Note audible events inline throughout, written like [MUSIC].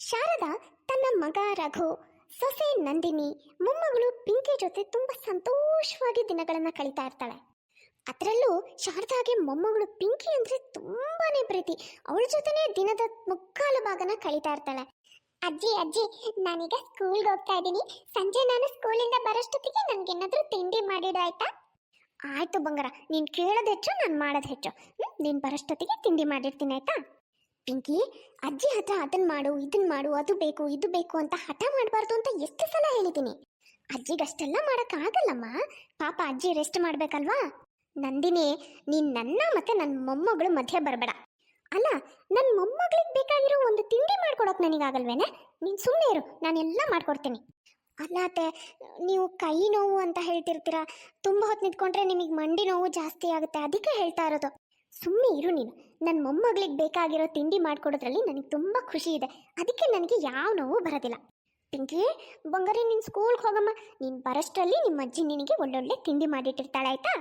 ಶಾರದಾ ತನ್ನ ಮಗ ರಘು, ಸೊಸೆ ನಂದಿನಿ, ಮೊಮ್ಮಗಳು ಪಿಂಕಿ ಜೊತೆ ತುಂಬಾ ಸಂತೋಷವಾಗಿ ದಿನಗಳನ್ನ ಕಳೀತಾ ಇರ್ತಾಳೆ. ಅದರಲ್ಲೂ ಶಾರದಾಗೆ ಮೊಮ್ಮಗಳು ಪಿಂಕಿ ಅಂದ್ರೆ ತುಂಬಾನೇ ಪ್ರೀತಿ. ಅವಳ ಜೊತೆನೆ ದಿನದ ಮುಕ್ಕಾಲು ಭಾಗನ ಕಳೀತಾ ಇರ್ತಾಳೆ. ಅಜ್ಜಿ ಅಜ್ಜಿ, ನಾನೀಗ ಸ್ಕೂಲ್ಗೆ ಹೋಗ್ತಾ ಇದ್ದೀನಿ. ಸಂಜೆ ನಾನು ಸ್ಕೂಲಿಂದ ಬರೋಷ್ಟೊತ್ತಿಗೆ ನನ್ಗೇನಾದ್ರೂ ತಿಂಡಿ ಮಾಡಿಡು ಆಯ್ತಾ? ಆಯ್ತು ಬಂಗಾರ, ನೀನ್ ಕೇಳೋದು ಹೆಚ್ಚು, ನಾನು ಮಾಡೋದ್ ಹೆಚ್ಚು. ನೀನ್ ಬರೋಷ್ಟೊತ್ತಿಗೆ ತಿಂಡಿ ಮಾಡಿರ್ತೀನಿ ಆಯ್ತಾ? ಪಿಂಕಿ ಅಜ್ಜಿ ಹತ್ರ ಅದನ್ ಮಾಡು, ಇದನ್ ಮಾಡು, ಅದು ಬೇಕು, ಇದು ಬೇಕು ಅಂತ ಹಠ ಮಾಡಬಾರ್ದು ಅಂತ ಎಷ್ಟು ಸಲ ಹೇಳಿದ್ದೀನಿ. ಅಜ್ಜಿಗಷ್ಟೆಲ್ಲ ಆಗಲ್ಲಮ್ಮ ಪಾಪ ಅಜ್ಜಿ ರೆಸ್ಟ್ ಮಾಡ್ಬೇಕಲ್ವಾ? ನಂದಿನಿ, ನೀನ್ ನನ್ನ ಮತ್ತೆ ನನ್ನ ಮೊಮ್ಮಗಳು ಮಧ್ಯೆ ಬರಬೇಡ. ಅಲ್ಲ ನನ್ನ ಮೊಮ್ಮಗಳಿಗೆ ಬೇಕಾಗಿರೋ ಒಂದು ತಿಂಡಿ ಮಾಡ್ಕೊಡಕ್ ನನಗಾಗಲ್ವೇನೆ? ನೀನ್ ಸುಮ್ಮನೆ ಇರು, ನಾನೆಲ್ಲ ಮಾಡ್ಕೊಡ್ತೀನಿ. ಅಲ್ಲ ನೀವು ಕೈ ನೋವು ಅಂತ ಹೇಳ್ತಿರ್ತೀರಾ? ತುಂಬ ಹೊತ್ತು ನಿಂತ್ಕೊಂಡ್ರೆ ನಿಮಗೆ ಮಂಡಿ ನೋವು ಜಾಸ್ತಿ ಆಗುತ್ತೆ, ಅದಕ್ಕೆ ಹೇಳ್ತಾ ಇರೋದು. ಸುಮ್ಮನೆ ಇರು ನೀನು. ನನ್ನ ಮೊಮ್ಮಗಳಿಗೆ ಬೇಕಾಗಿರೋ ತಿಂಡಿ ಮಾಡಿಕೊಡೋದ್ರಲ್ಲಿ ನನಗೆ ತುಂಬ ಖುಷಿ ಇದೆ. ಅದಕ್ಕೆ ನನಗೆ ಯಾವ ನೋವು ಬರೋದಿಲ್ಲ. ಪಿಂಕಿ, ಬಂಗಾರಿ, ನೀನು ಸ್ಕೂಲ್ಗೆ ಹೋಗಮ್ಮ. ನೀನು ಬರೋಷ್ಟರಲ್ಲಿ ನಿಮ್ಮ ಅಜ್ಜಿ ನಿನಗೆ ಒಳ್ಳೊಳ್ಳೆ ತಿಂಡಿ ಮಾಡಿಟ್ಟಿರ್ತಾಳೆ ಆಯ್ತಾ?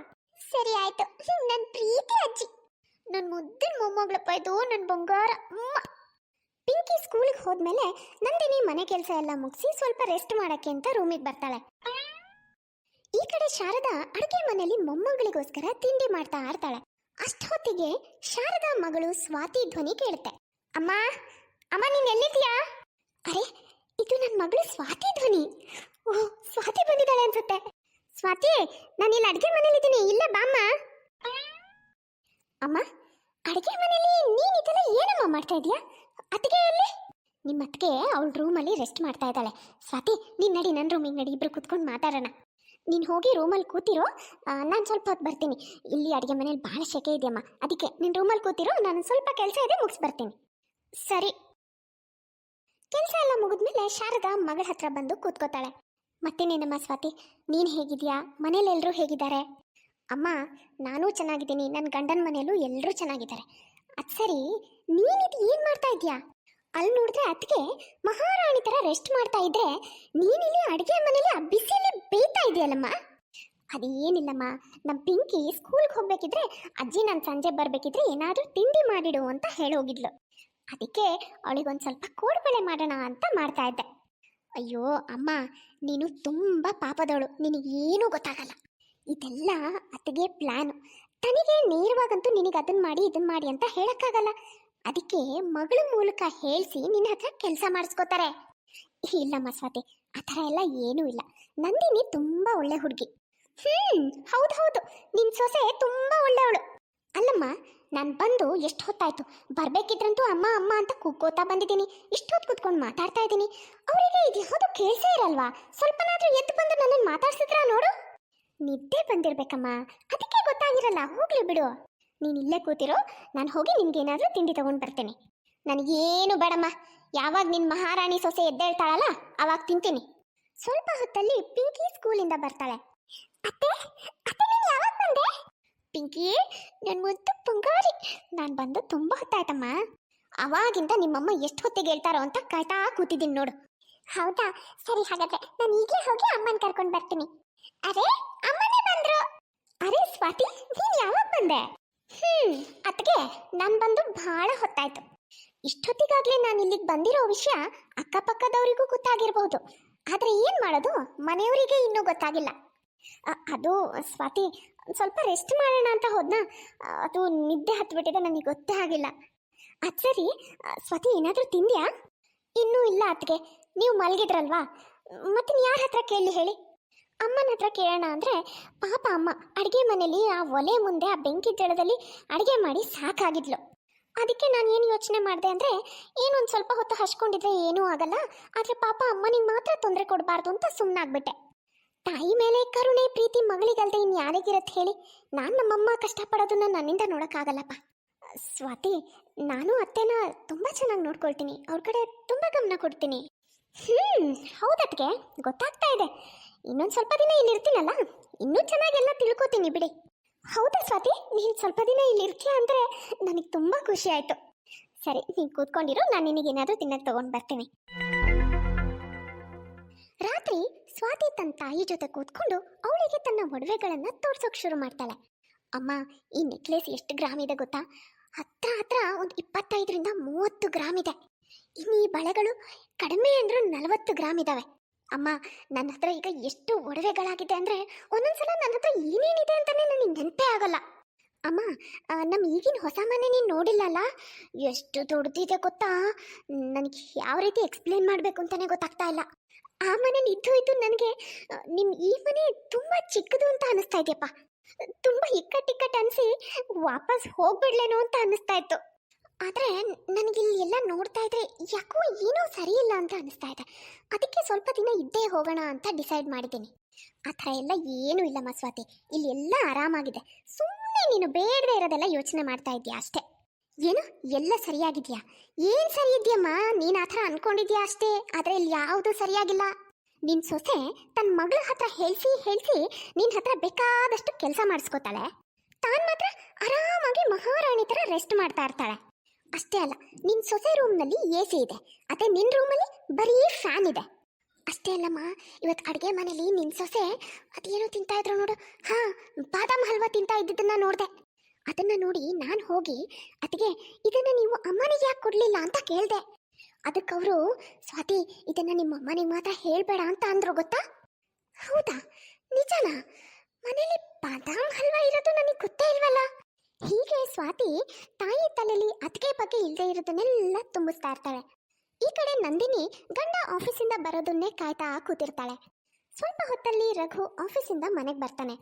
ಸರಿ ಆಯ್ತು. ನನ್ನ ಪ್ರೀತಿ ಅಜ್ಜಿ. ನನ್ನ ಮುದ್ದಿನ ಮೊಮ್ಮಗಳಪ್ಪ ಇದು ನನ್ನ ಬಂಗಾರ ಪಿಂಕಿ ಸ್ಕೂಲಿಗೆ ಹೋದ್ಮೇಲೆ ನಂದಿನಿ ಮನೆ ಕೆಲಸ ಎಲ್ಲ ಮುಗಿಸಿ ಸ್ವಲ್ಪ ರೆಸ್ಟ್ ಮಾಡಕ್ಕೆ ಅಂತ ರೂಮಿಗೆ ಬರ್ತಾಳೆ. ಈ ಕಡೆ ಶಾರದಾ ಅಡುಗೆ ಮನೆಯಲ್ಲಿ ಮೊಮ್ಮಗಳಿಗೋಸ್ಕರ ತಿಂಡಿ ಮಾಡ್ತಾ ಇರ್ತಾಳೆ ಅಷ್ಟೊತ್ತಿಗೆ ಶಾರದಾ ಮಗಳು ಸ್ವಾತಿ ಧ್ವನಿ ಕೇಳುತ್ತೆ. ಅಮ್ಮ ಅಮ್ಮ ನೀನ್ ಎಲ್ಲಿದ್ಯಾ ಅರೆ, ಇದು ನನ್ನ ಮಗಳು ಸ್ವಾತಿ ಧ್ವನಿ. ಓ, ಸ್ವಾತಿ ಬಂದಿದ್ದಾಳೆ ಅನ್ಸುತ್ತೆ. ಸ್ವಾತಿ ನಾನು ಇಲ್ಲಿ ಅಡುಗೆ ಮನೇಲಿದ್ದೀನಿ ಇಲ್ಲ ಬಾಮ್ಮ ಅಮ್ಮ. ಅಡುಗೆ ಮನೇಲಿ ನೀನ್ ಇದೆಲ್ಲ ಏನಮ್ಮ ಮಾಡ್ತಾ ಇದೀಯಾ? ಅತ್ತಿಗೆ ಎಲ್ಲಿ? ನಿಮ್ಮ ಅತ್ತಿಗೆ ಅವಳ ರೂಮಲ್ಲಿ ರೆಸ್ಟ್ ಮಾಡ್ತಾ ಇದ್ದಾಳೆ. ಸ್ವಾತಿ, ನೀನ್ ನಡಿ ನನ್ನ ರೂಮಿಗೆ ನಡಿ. ಇಬ್ರು ಕುತ್ಕೊಂಡು ಮಾತಾಡೋಣ. ನೀನು ಹೋಗಿ ರೂಮಲ್ಲಿ ಕೂತಿರೋ ನಾನು ಸ್ವಲ್ಪ ಹೊತ್ತು ಬರ್ತೀನಿ. ಇಲ್ಲಿ ಅಡುಗೆ ಮನೇಲಿ ಭಾಳ ಶೆಕೆ ಇದೆಯಮ್ಮ ಅದಕ್ಕೆ ನೀನು ರೂಮಲ್ಲಿ ಕೂತಿರೋ, ನಾನು ಸ್ವಲ್ಪ ಕೆಲಸ ಇದೆ ಮುಗಿಸ್ ಬರ್ತೀನಿ ಸರಿ. ಕೆಲಸ ಎಲ್ಲ ಮುಗಿದ್ಮೇಲೆ ಶಾರದಾ ಮಗಳ ಹತ್ರ ಬಂದು ಕೂತ್ಕೋತಾಳೆ. ನಿನ್ನಮ್ಮ ಸ್ವಾತಿ? ನೀನು ಹೇಗಿದ್ಯಾ? ಮನೇಲಿ ಎಲ್ಲರೂ ಹೇಗಿದ್ದಾರೆ? ಅಮ್ಮ, ನಾನೂ ಚೆನ್ನಾಗಿದ್ದೀನಿ. ನನ್ನ ಗಂಡನ ಮನೆಯಲ್ಲೂ ಎಲ್ಲರೂ ಚೆನ್ನಾಗಿದ್ದಾರೆ. ಅದು ಸರಿ ನೀನಿದು ಏನು ಮಾಡ್ತಾ ಇದೀಯಾ? ಅಲ್ಲಿ ನೋಡಿದ್ರೆ ಅದಕ್ಕೆ ಮಹಾರಾಣಿ ತರ ರೆಸ್ಟ್ ಮಾಡ್ತಾ ಇದ್ರೆ, ನೀನಿಲ್ಲಿ ಅಡುಗೆ ಮನೇಲಿ ಆ ಬಿಸಿಲಿ ಬೇಯ್ತಾ ಇದೆಯಲ್ಲಮ್ಮ? ಅದೇನಿಲ್ಲಮ್ಮ ನಮ್ಮ ಪಿಂಕಿ ಸ್ಕೂಲ್ಗೆ ಹೋಗ್ಬೇಕಿದ್ರೆ, ಅಜ್ಜಿ ನಾನು ಸಂಜೆ ಬರಬೇಕಿದ್ರೆ ಏನಾದರೂ ತಿಂಡಿ ಮಾಡಿಡು ಅಂತ ಹೇಳೋಗಿದ್ಲು. ಅದಕ್ಕೆ ಅವಳಿಗೊಂದು ಸ್ವಲ್ಪ ಕೋಡ್ಬಳೆ ಮಾಡೋಣ ಅಂತ ಮಾಡ್ತಾ ಇದ್ದೆ. ಅಯ್ಯೋ, ಅಮ್ಮ, ನೀನು ತುಂಬ ಪಾಪದವಳು, ನಿನಗೇನೂ ಗೊತ್ತಾಗಲ್ಲ. ಇದೆಲ್ಲ ಅತ್ತಿಗೆ ಪ್ಲ್ಯಾನು ತನಗೆ ನೇರವಾಗಂತೂ ನಿನಗೆ ಅದನ್ನ ಮಾಡಿ ಇದನ್ನ ಮಾಡಿ ಅಂತ ಹೇಳಕ್ಕಾಗಲ್ಲ. ಅದಕ್ಕೆ ಮಗಳ ಮೂಲಕ ಹೇಳಿಸಿ ನಿನ್ನ ಹತ್ರ ಕೆಲಸ ಮಾಡಿಸ್ಕೋತಾರೆ. ಇಲ್ಲಮ್ಮ ಸ್ವಾತಿ ಆ ಥರ ಎಲ್ಲ ಏನೂ ಇಲ್ಲ. ನಂದಿನಿ ತುಂಬ ಒಳ್ಳೆ ಹುಡುಗಿ. ಹ್ಮ್, ಹೌದು ಹೌದು. ನಿನ್ ಸೊಸೆ ತುಂಬಾ ಒಳ್ಳೆಯವಳು. ಅಲ್ಲಮ್ಮ, ನಾನು ಬಂದು ಎಷ್ಟು ಹೊತ್ತಾಯ್ತು? ಬರ್ಬೇಕಿದ್ರಂತೂ ಅಮ್ಮ ಅಮ್ಮ ಅಂತ ಕೂಗ್ಕೋತಾ ಬಂದಿದ್ದೀನಿ. ಇಷ್ಟೊತ್ತು ಕೂತ್ಕೊಂಡು ಮಾತಾಡ್ತಾ ಇದ್ದೀನಿ. ಅವರಿಗೆ ಇದು ಯಾವುದು ಕೇಳಿಸೇ ಇರಲ್ವಾ? ಸ್ವಲ್ಪನಾದ್ರೂ ಎದ್ದು ಬಂದು ನನ್ನನ್ನು ಮಾತಾಡ್ಸಿದ್ರಾ ನೋಡು? ನಿದ್ದೆ ಬಂದಿರ್ಬೇಕಮ್ಮ. ಅದಕ್ಕೆ ಗೊತ್ತಾಗಿರಲ್ಲ, ಹೋಗ್ಲಿ ಬಿಡು. ನೀನು ಇಲ್ಲೇ ಕೂತಿರೋ, ನಾನು ಹೋಗಿ ನಿನ್ಗೇನಾದ್ರೂ ತಿಂಡಿ ತಗೊಂಡು ಬರ್ತೇನೆ. ನನಗೇನು ಬೇಡಮ್ಮ, ಯಾವಾಗ ನಿನ್ನ ಮಹಾರಾಣಿ ಸೊಸೆ ಎದ್ದೇಳ್ತಾಳಲ್ಲ, ಅವಾಗ ತಿಂತೀನಿ. ಸ್ವಲ್ಪ ಹೊತ್ತಲ್ಲಿ ಪಿಂಕಿ ಸ್ಕೂಲಿಂದ ಬರ್ತಾಳೆ. ಅತ್ತೆ ಅತ್ತೆ ನೀನು ಯಾವಾಗ ಬಂದೆ? ಪಿಂಕಿ ನನ್ನ ಮುದ್ದು ಪುಂಗಾರಿ, ನಾನು ಬಂದು ತುಂಬ ಹೊತ್ತಾಯ್ತಮ್ಮ. ಅವಾಗಿಂದ ನಿಮ್ಮಮ್ಮ ಎಷ್ಟು ಹೊತ್ತಿಗೆ ಹೇಳ್ತಾರೋ ಅಂತ ಕಾಯ್ತಾ ಕೂತಿದ್ದೀನಿ ನೋಡು. ಹೌದಾ? ಸರಿ ಹಾಗಾದ್ರೆ ನಾನು ಈಗಲೇ ಹೋಗಿ ಅಮ್ಮನ ಕರ್ಕೊಂಡು ಬರ್ತೀನಿ. ಅರೆ, ಅಮ್ಮನೇ ಬಂದ್ರು. ಅರೆ ಸ್ವಾತಿ, ನೀನು ಯಾವಾಗ ಬಂದೆ? ಹ್ಮ್ ಅತ್ಗೆ ನಾನು ಬಂದು ಬಹಳ ಹೊತ್ತಾಯ್ತು. ಇಷ್ಟೊತ್ತಿಗಾಗ್ಲೇ ನಾನು ಇಲ್ಲಿಗೆ ಬಂದಿರೋ ವಿಷಯ ಅಕ್ಕಪಕ್ಕದವರಿಗೂ ಗೊತ್ತಾಗಿರಬಹುದು ಆದ್ರೆ ಏನ್ ಮಾಡೋದು? ಮನೆಯವರಿಗೆ ಇನ್ನೂ ಗೊತ್ತಾಗಿಲ್ಲ. ಅದು, ಸ್ವಾತಿ, ಸ್ವಲ್ಪ ರೆಸ್ಟ್ ಮಾಡೋಣ ಅಂತ ಹೋದ್ನಾ? ಅದು ನಿದ್ದೆ ಹತ್ಬಿಟ್ಟಿದೆ, ನನಗೆ ಗೊತ್ತೇ ಆಗಿಲ್ಲ. ಅದ್ ಸರಿ ಸ್ವಾತಿ, ಏನಾದರೂ ತಿಂದ್ಯಾ? ಇನ್ನೂ ಇಲ್ಲ ಅತ್ಗೆ ನೀವು ಮಲಗಿದ್ರಲ್ವಾ? ಮತ್ತೆ ಯಾರ ಹತ್ರ ಕೇಳಿ ಹೇಳಿ? ಅಮ್ಮನ ಹತ್ರ ಕೇಳೋಣ ಅಂದರೆ ಪಾಪ ಅಮ್ಮ ಅಡುಗೆ ಮನೆಯಲ್ಲಿ ಆ ಒಲೆ ಮುಂದೆ, ಆ ಬೆಂಕಿ ಜಳದಲ್ಲಿ ಅಡುಗೆ ಮಾಡಿ ಸಾಕಾಗಿದ್ಲು. ಅದಕ್ಕೆ ನಾನು ಏನು ಯೋಚನೆ ಮಾಡಿದೆ ಅಂದರೆ ಏನೊಂದು ಸ್ವಲ್ಪ ಹೊತ್ತು ಹಚ್ಕೊಂಡಿದ್ರೆ ಏನೂ ಆಗಲ್ಲ, ಆದರೆ ಪಾಪ ಅಮ್ಮನಿಗೆ ಮಾತ್ರ ತೊಂದರೆ ಕೊಡಬಾರ್ದು ಅಂತ ಸುಮ್ಮನಾಗ್ಬಿಟ್ಟೆ ತಾಯಿ ಮೇಲೆ ಕರುಣೆ, ಪ್ರೀತಿ ಮಗಳಿಗಲ್ದೆ ಇನ್ನು ಯಾರಿಗಿರತ್ತೆ ಹೇಳಿ, ನಾನು ನಮ್ಮಮ್ಮ ಕಷ್ಟಪಡೋದನ್ನ ನನ್ನಿಂದ ನೋಡೋಕ್ಕಾಗಲ್ಲಪ್ಪ. ಸ್ವಾತಿ, ನಾನು ಅತ್ತೆನ ತುಂಬ ಚೆನ್ನಾಗಿ ನೋಡ್ಕೊಳ್ತೀನಿ. ಅವ್ರ ಕಡೆ ತುಂಬ ಗಮನ ಕೊಡ್ತೀನಿ. ಹ್ಞೂ ಹೌದಟ್ಗೆ ಗೊತ್ತಾಗ್ತಾ ಇದೆ. ಇನ್ನೊಂದು ಸ್ವಲ್ಪ ದಿನ ಇಲ್ಲಿ ಇರ್ತೀನಲ್ಲ ಇನ್ನೂ ಚೆನ್ನಾಗೆಲ್ಲ ತಿಳ್ಕೊತೀನಿ ಬಿಡಿ. ಹೌದಾ ಸ್ವಾತಿ? ನೀನು ಸ್ವಲ್ಪ ದಿನ ಇಲ್ಲಿ ಇರ್ತೀಯ ಅಂದರೆ ನನಗೆ ತುಂಬ ಖುಷಿ ಆಯಿತು. ಸರಿ, ನೀನು ಕೂತ್ಕೊಂಡಿರು, ನಾನು ನಿನಗೇನಾದರೂ ತಿನ್ನಕ್ಕೆ ತಗೊಂಡು ಬರ್ತೀನಿ. ರಾತ್ರಿ ಸ್ವಾತಿ ತನ್ನ ತಾಯಿ ಜೊತೆ ಕೂತ್ಕೊಂಡು ಅವಳಿಗೆ ತನ್ನ ಒಡವೆಗಳನ್ನ ತೋರ್ಸೋಕೆ ಶುರು ಮಾಡ್ತಾಳೆ. ಅಮ್ಮ, ಈ ನೆಕ್ಲೆಸ್ ಎಷ್ಟು ಗ್ರಾಮ್ ಇದೆ ಗೊತ್ತಾ? ಹತ್ರ ಹತ್ರ ಒಂದು ಇಪ್ಪತ್ತೈದರಿಂದ ಮೂವತ್ತು ಗ್ರಾಮ್ ಇದೆ. ಇನ್ನು ಈ ಬಳೆಗಳು ಕಡಿಮೆ ಅಂದರೂ ನಲವತ್ತು ಗ್ರಾಮ್ ಇದಾವೆ. ಅಮ್ಮ ನನ್ನ ಹತ್ರ ಈಗ ಎಷ್ಟು ಒಡವೆಗಳಾಗಿದೆ ಅಂದ್ರೆ ಒಂದೊಂದ್ಸಲ ನನ್ನ ಹತ್ರ ಏನೇನಿದೆ ಅಂತಾನೆ ನನಗೆ ನೆನಪೇ ಆಗಲ್ಲ. ಅಮ್ಮ ನಮ್ಮ ಈಗಿನ ಹೊಸ ಮನೆ ನೀನು ನೋಡಿಲ್ಲಲ್ಲ? ಎಷ್ಟು ದೊಡ್ಡದಿದೆ ಗೊತ್ತಾ? ನನಗೆ ಯಾವ ರೀತಿ ಎಕ್ಸ್ಪ್ಲೇನ್ ಮಾಡಬೇಕು ಅಂತಾನೆ ಗೊತ್ತಾಗ್ತಾ ಇಲ್ಲ. ಆ ಮನೆ ಇದ್ದು ಇದ್ದು ನನಗೆ ನಿಮ್ಮ ಈ ಮನೆ ತುಂಬ ಚಿಕ್ಕದು ಅಂತ ಅನಿಸ್ತಾ ಇದೆಯಪ್ಪ. ತುಂಬ ಇಕ್ಕಟ್ಟಿಕ್ಕಟ್ಟು ಅನಿಸಿ ವಾಪಸ್ ಹೋಗ್ಬಿಡ್ಲೇನೋ ಅಂತ ಅನಿಸ್ತಾ ಇತ್ತು. ಆದರೆ ನನಗೆ ಇಲ್ಲಿ ಎಲ್ಲ ನೋಡ್ತಾ ಇದ್ರೆ ಯಾಕೋ ಏನೋ ಸರಿ ಇಲ್ಲ ಅಂತ ಅನಿಸ್ತಾ ಇದೆ. ಅದಕ್ಕೆ ಸ್ವಲ್ಪ ದಿನ ಇದ್ದೇ ಹೋಗೋಣ ಅಂತ ಡಿಸೈಡ್ ಮಾಡಿದ್ದೀನಿ. ಆ ಥರ ಎಲ್ಲ ಏನೂ ಇಲ್ಲಮ್ಮ ಸ್ವಾತಿ ಇಲ್ಲಿ ಎಲ್ಲ ಆರಾಮಾಗಿದೆ. ಸುಮ್ಮನೆ ನೀನು ಬೇಡದೇ ಇರೋದೆಲ್ಲ ಯೋಚನೆ ಮಾಡ್ತಾ ಇದ್ದೀಯ ಅಷ್ಟೇ? ಏನು? ಎಲ್ಲ ಸರಿಯಾಗಿದೆಯಾ? ಏನು ಸರಿ ಇದೆಯಮ್ಮ? ನೀನು ಆ ಥರ ಅಂದ್ಕೊಂಡಿದ್ಯಾ ಅಷ್ಟೇ? ಆದರೆ ಇಲ್ಲಿ ಯಾವುದೂ ಸರಿಯಾಗಿಲ್ಲ. ನಿನ್ನ ಸೊಸೆ ತನ್ನ ಮಗಳ ಹತ್ರ ಹೇಳ್ಸಿ ಹೇಳ್ಸಿ ನಿನ್ನ ಹತ್ರ ಬೇಕಾದಷ್ಟು ಕೆಲಸ ಮಾಡಿಸ್ಕೋತಾಳೆ. ತಾನು ಮಾತ್ರ ಆರಾಮಾಗಿ ಮಹಾರಾಣಿ ಥರ ರೆಸ್ಟ್ ಮಾಡ್ತಾ ಇರ್ತಾಳೆ. ಅಷ್ಟೇ ಅಲ್ಲ ನಿನ್ನ ಸೊಸೆ ರೂಮ್ನಲ್ಲಿ ಎ ಸಿ ಇದೆ. ಅದೇ ನಿನ್ನ ರೂಮಲ್ಲಿ ಬರೀ ಫ್ಯಾನ್ ಇದೆ. ಅಷ್ಟೇ ಅಲ್ಲಮ್ಮ ಇವತ್ತು ಅಡುಗೆ ಮನೇಲಿ ನಿನ್ನ ಸೊಸೆ ಅದೇನೋ ತಿಂತಾ ಇದ್ರು ನೋಡು. ಹಾ, ಬಾದಾಮ್ ಹಲ್ವಾ ತಿಂತಾ ಇದ್ದಿದ್ದನ್ನ ನೋಡಿದೆ. ಅದನ್ನ ನೋಡಿ ನಾನು ಹೋಗಿ ಅದಕ್ಕೆ ಇದನ್ನ ನೀವು ಅಮ್ಮನಿಗೆ ಯಾಕೆ ಕೊಡಲಿಲ್ಲ? ಅಂತ ಕೇಳಿದೆ. ಅದಕ್ಕೆ ಅವರು, ಸ್ವಾತಿ, ಇದನ್ನ ನಿಮ್ಮ ಅಮ್ಮನಿಗೆ ಮಾತ್ರ ಹೇಳಬೇಡ ಅಂತ ಅಂದ್ರು ಗೊತ್ತಾ? ಹೌದಾ? ನಿಜನಾ? ಮನೇಲಿ ಬಾದಾಮ್ ಹಲ್ವಾ ಇರೋದು ನನಗೆ ಗೊತ್ತೇ ಇಲ್ವಲ್ಲ? ಹೀಗೆ ಸ್ವಾತಿ ತಾಯಿ ತಲೆಯಲ್ಲಿ ಅತಿಗೆ ಬಗ್ಗೆ ಇಲ್ಲದೆ ಇರೋದನ್ನೆಲ್ಲ ತುಂಬಿಸ್ತಾ ಇರ್ತಾಳೆ. ಈ ಕಡೆ ನಂದಿನಿ ಗಂಡ ಆಫೀಸಿಂದ ಬರೋದನ್ನೇ ಕಾಯ್ತಾ ಕೂತಿರ್ತಾಳೆ. ಸ್ವಲ್ಪ ಹೊತ್ತಲ್ಲಿ ರಘು ಆಫೀಸಿಂದ ಮನೆಗೆ ಬರ್ತಾನೆ.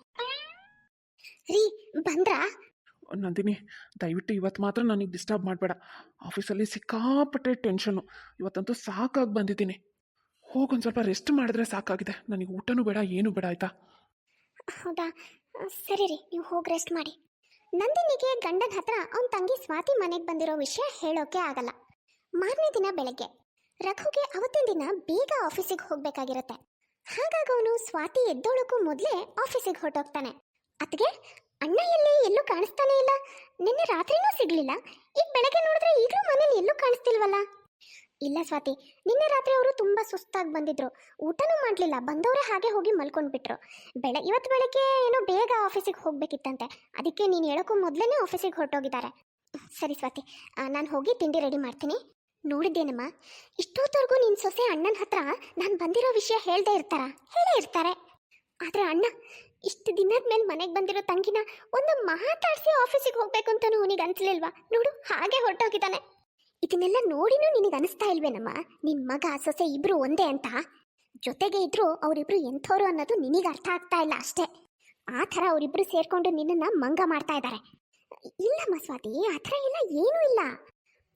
ರೀ ಬಂದ್ರಾ? ನಂದಿನಿ ದಯವಿಟ್ಟು ಇವತ್ತು ಮಾತ್ರ ನನಗೆ ಡಿಸ್ಟರ್ಬ್ ಮಾಡಬೇಡ. ಆಫೀಸಲ್ಲಿ ಸಿಕ್ಕಾಪಟ್ಟೆ ಟೆನ್ಷನು. ಇವತ್ತಂತೂ ಸಾಕಾಗಿ ಬಂದಿದ್ದೀನಿ. ಹೋಗೊಂದು ಸ್ವಲ್ಪ ರೆಸ್ಟ್ ಮಾಡಿದ್ರೆ ಸಾಕಾಗಿದೆ. ನನಗೆ ಊಟನೂ ಬೇಡ ಏನೂ ಬೇಡ ಆಯಿತಾ? ಹೌದಾ? ಸರಿ ರೀ ನೀವು ಹೋಗಿ ರೆಸ್ಟ್ ಮಾಡಿ. ನಂದಿನಿಗೆ ಗಂಡನ ಹತ್ರ ಅವನ ತಂಗಿ ಸ್ವಾತಿ ಮನೆಗೆ ಬಂದಿರೋ ವಿಷಯ ಹೇಳೋಕೆ ಆಗಲ್ಲ. ಮಾರನೇ ದಿನ ಬೆಳಗ್ಗೆ, ರಘುಗೆ ಅವತ್ತಿನ ದಿನ ಬೇಗ ಆಫೀಸಿಗೆ ಹೋಗ್ಬೇಕಾಗಿರುತ್ತೆ. ಹಾಗಾಗಿ ಅವನು ಸ್ವಾತಿ ಎದ್ದೋಳಕ್ಕೂ ಮೊದಲೇ ಆಫೀಸಿಗೆ ಹೊರಟೋಗ್ತಾನೆ. ಅತ್ಗೆ ಅಣ್ಣ ಎಲ್ಲಿ? ಎಲ್ಲೂ ಕಾಣಿಸ್ತಾನೆ ಇಲ್ಲ. ನಿನ್ನೆ ರಾತ್ರಿನೂ ಸಿಗ್ಲಿಲ್ಲ. ಈಗ ಬೆಳಗ್ಗೆ ನೋಡಿದ್ರೆ ಈಗಲೂ ಮನೇಲಿ ಎಲ್ಲೂ ಕಾಣಿಸ್ತಿಲ್ವಲ್ಲ? ಇಲ್ಲ ಸ್ವಾತಿ, ನಿನ್ನೆ ರಾತ್ರಿ ಅವರು ತುಂಬಾ ಸುಸ್ತಾಗಿ ಬಂದಿದ್ರು. ಊಟನೂ ಮಾಡಲಿಲ್ಲ, ಬಂದವರೇ ಹಾಗೆ ಹೋಗಿ ಮಲ್ಕೊಂಡ್ಬಿಟ್ರು. ಬೆಳೆ, ಇವತ್ತು ಬೆಳಗ್ಗೆ ಏನೋ ಬೇಗ ಆಫೀಸಿಗೆ ಹೋಗಬೇಕಿತ್ತಂತೆ. ಅದಕ್ಕೆ ನೀನು ಹೇಳೋಕ್ಕೂ ಮೊದಲೇ ಆಫೀಸಿಗೆ ಹೊರಟೋಗಿದ್ದಾರೆ. ಸರಿ ಸ್ವಾತಿ ನಾನು ಹೋಗಿ ತಿಂಡಿ ರೆಡಿ ಮಾಡ್ತೀನಿ. ನೋಡಿದ್ದೇನಮ್ಮ, ಇಷ್ಟೊತ್ತವರೆಗೂ ನಿನ್ನ ಸೊಸೆ ಅಣ್ಣನ ಹತ್ರ ನಾನು ಬಂದಿರೋ ವಿಷಯ ಹೇಳ್ದೇ ಇರ್ತಾರ? ಹೇಳೇ ಇರ್ತಾರೆ. ಆದರೆ ಅಣ್ಣ, ಇಷ್ಟು ದಿನದ ಮೇಲೆ ಮನೆಗೆ ಬಂದಿರೋ ತಂಗಿನ ಒಂದು ಮಾತಾಡಿಸಿ ಆಫೀಸಿಗೆ ಹೋಗ್ಬೇಕು ಅಂತಲೂ ಅವನಿಗೆ ಅನ್ಸಲಿಲ್ವಾ? ನೋಡು, ಹಾಗೆ ಹೊರಟೋಗಿದ್ದಾನೆ. ಇದನ್ನೆಲ್ಲ ನೋಡಿನೂ ನಿನಗೆ ಅನಿಸ್ತಾ ಇಲ್ವೇನಮ್ಮ? ನಿನ್ನ ಮಗ, ಸೊಸೆ ಇಬ್ರು ಒಂದೇ ಅಂತ? ಜೊತೆಗೆ ಇದ್ರು ಅವರಿಬ್ರು ಎಂಥವ್ರು ಅನ್ನೋದು ನಿನಗೆ ಅರ್ಥ ಆಗ್ತಾ ಇಲ್ಲ ಅಷ್ಟೇ. ಆ ಥರ ಅವರಿಬ್ರು ಸೇರ್ಕೊಂಡು ನಿನ್ನನ್ನು ಮಂಗ ಮಾಡ್ತಾ ಇದ್ದಾರೆ ಇಲ್ಲಮ್ಮ ಸ್ವಾತಿ, ಆ ಥರ ಎಲ್ಲ ಏನೂ ಇಲ್ಲ.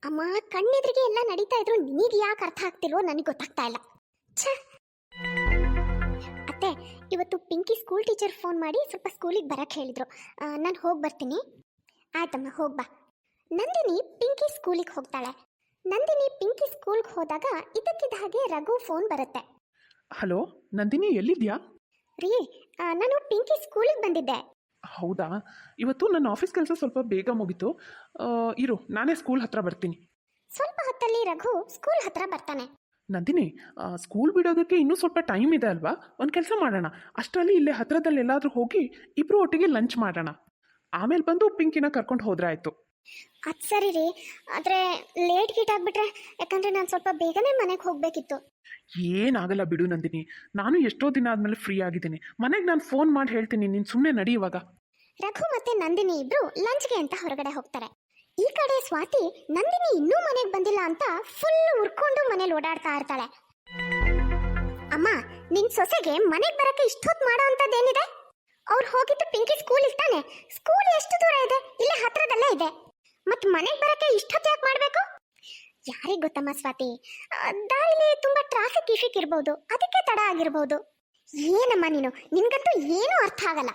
ಅಮ್ಮ, ಕಣ್ಣೆದ್ರಿಗೆ ಎಲ್ಲ ನಡೀತಾ ಇದ್ರು ನಿನಗೆ ಯಾಕೆ ಅರ್ಥ ಆಗ್ತಿಲ್ವೋ ನನಗೆ ಗೊತ್ತಾಗ್ತಾ ಇಲ್ಲ. ಛ! ಅತ್ತೆ, ಇವತ್ತು ಪಿಂಕಿ ಸ್ಕೂಲ್ ಟೀಚರ್ ಫೋನ್ ಮಾಡಿ ಸ್ವಲ್ಪ ಸ್ಕೂಲಿಗೆ ಬರಕ್ಕೆ ಹೇಳಿದ್ರು. ನಾನು ಹೋಗಿ ಬರ್ತೀನಿ. ಆಯ್ತಮ್ಮ ಹೋಗ್ಬಾ ನಂದಿನಿ ಪಿಂಕಿ ಸ್ಕೂಲಿಗೆ ಹೋಗ್ತಾಳೆ. ನಂದಿನಿ ಪಿಂಕಿ ಸ್ಕೂಲ್ಗೆ ಹೋದಾಗ ಇದಕ್ಕಿದ್ದ ಹಾಗೆ ರಘು ಫೋನ್ ಬರುತ್ತೆ. ಹಲೋ ನಂದಿನಿ ಎಲ್ಲಿದ್ಯಾ? ರೀ ಆ, ನಾನು ಪಿಂಕಿ ಸ್ಕೂಲಿಗೆ ಬಂದಿದ್ದೆ. ಹೌದಾ? ಇವತ್ತು ನನ್ನ ಆಫೀಸ್ ಕೆಲಸ ಸ್ವಲ್ಪ ಬೇಗ ಮುಗೀತು. ಆ, ಇರು ನಾನೇ ಸ್ಕೂಲ್ ಹತ್ರ ಬರ್ತೀನಿ. ಸ್ವಲ್ಪ ಹೊತ್ತಲ್ಲಿ ರಘು ಸ್ಕೂಲ್ ಹತ್ರ ಬರ್ತಾನೆ. ನಂದಿನಿ ಆ, ಸ್ಕೂಲ್ ಬಿಡೋದಕ್ಕೆ ಇನ್ನೂ ಸ್ವಲ್ಪ ಟೈಮ್ ಇದೆ ಅಲ್ವಾ? ಒಂದು ಕೆಲಸ ಮಾಡೋಣ. ಅಷ್ಟರಲ್ಲಿ ಇಲ್ಲೇ ಹತ್ರದಲ್ಲಿ ಎಲ್ಲಾದರೂ ಹೋಗಿ ಇಬ್ಬರು ಒಟ್ಟಿಗೆ ಲಂಚ್ ಮಾಡೋಣ. ಆಮೇಲೆ ಬಂದು ಪಿಂಕಿನ ಕರ್ಕೊಂಡು ಹೋದ್ರೆ ಆಯಿತು ಅದು ಸರಿ ರೀ. ಆದರೆ ಲೇಟ್ ಗೀಟ್ ಆಗ್ಬಿಟ್ರೆ ಯಾಕಂದ್ರೆ ನಾನು ಸ್ವಲ್ಪ ಬೇಗನೆ ಮನೆಗೆ ಹೋಗಬೇಕಿತ್ತು. ಏನಾಗಲ್ಲ ಬಿಡು ನಂದಿನಿ. ನಾನು ಎಷ್ಟೋ ದಿನ ಆದಮೇಲೆ ಫ್ರೀ ಆಗಿದ್ದೀನಿ. ಮನೆಗೆ ನಾನು ಫೋನ್ ಮಾಡಿ ಹೇಳ್ತೀನಿ ನೀನು ಸುಮ್ಮನೆ ನಡಿ ಇವಾಗ. ರಘು ಮತ್ತೆ ನಂದಿನಿ ಇಬ್ರು ಲಂಚ್ಗೆ ಅಂತ ಹೊರಗಡೆ ಹೋಗ್ತಾರೆ. ಈ ಕಡೆ ಸ್ವಾತಿ ನಂದಿನಿ ಇನ್ನೂ ಮನೆಗೆ ಬಂದಿಲ್ಲ ಅಂತ ಫುಲ್ ಉರ್ಕೊಂಡು ಮನೇಲಿ ಓಡಾಡ್ತಾ ಇರ್ತಾಳೆ. ಅಮ್ಮ ನಿನ್ ಸೊಸೆಗೆ ಮನೆಗೆ ಬರಕ್ಕೆ ಇಷ್ಟೊತ್ತು ಮಾಡೋ ಅಂತದ್ದೇನಿದೆ? ಅವ್ರು ಹೋಗಿದ್ದು ಪಿಂಕಿ ಸ್ಕೂಲ್ ಇರ್ತಾನೆ ಸ್ಕೂಲ್ ಎಷ್ಟು ದೂರ ಇದೆ? ಇಲ್ಲೇ ಹತ್ರದಲ್ಲೇ ಇದೆ. ಮತ್ ಮನೆಗೆ ಬರಕ್ಕೆ ಇಷ್ಟೊತ್ತು ಯಾಕೆ ಮಾಡಬೇಕು? ಯಾರಿಗೆ ಗೊತ್ತಮ್ಮ ಸ್ವಾತಿ? ದಾರಿಲಿ ತುಂಬಾ ಟ್ರಾಫಿಕ್ ಇಫಿಕ್ ಇರ್ಬೋದು, ಅದಕ್ಕೆ ತಡ ಆಗಿರ್ಬೋದು. ಏನಮ್ಮ ನೀನು? ನಿನ್ಗಂತೂ ಏನೂ ಅರ್ಥ ಆಗಲ್ಲ.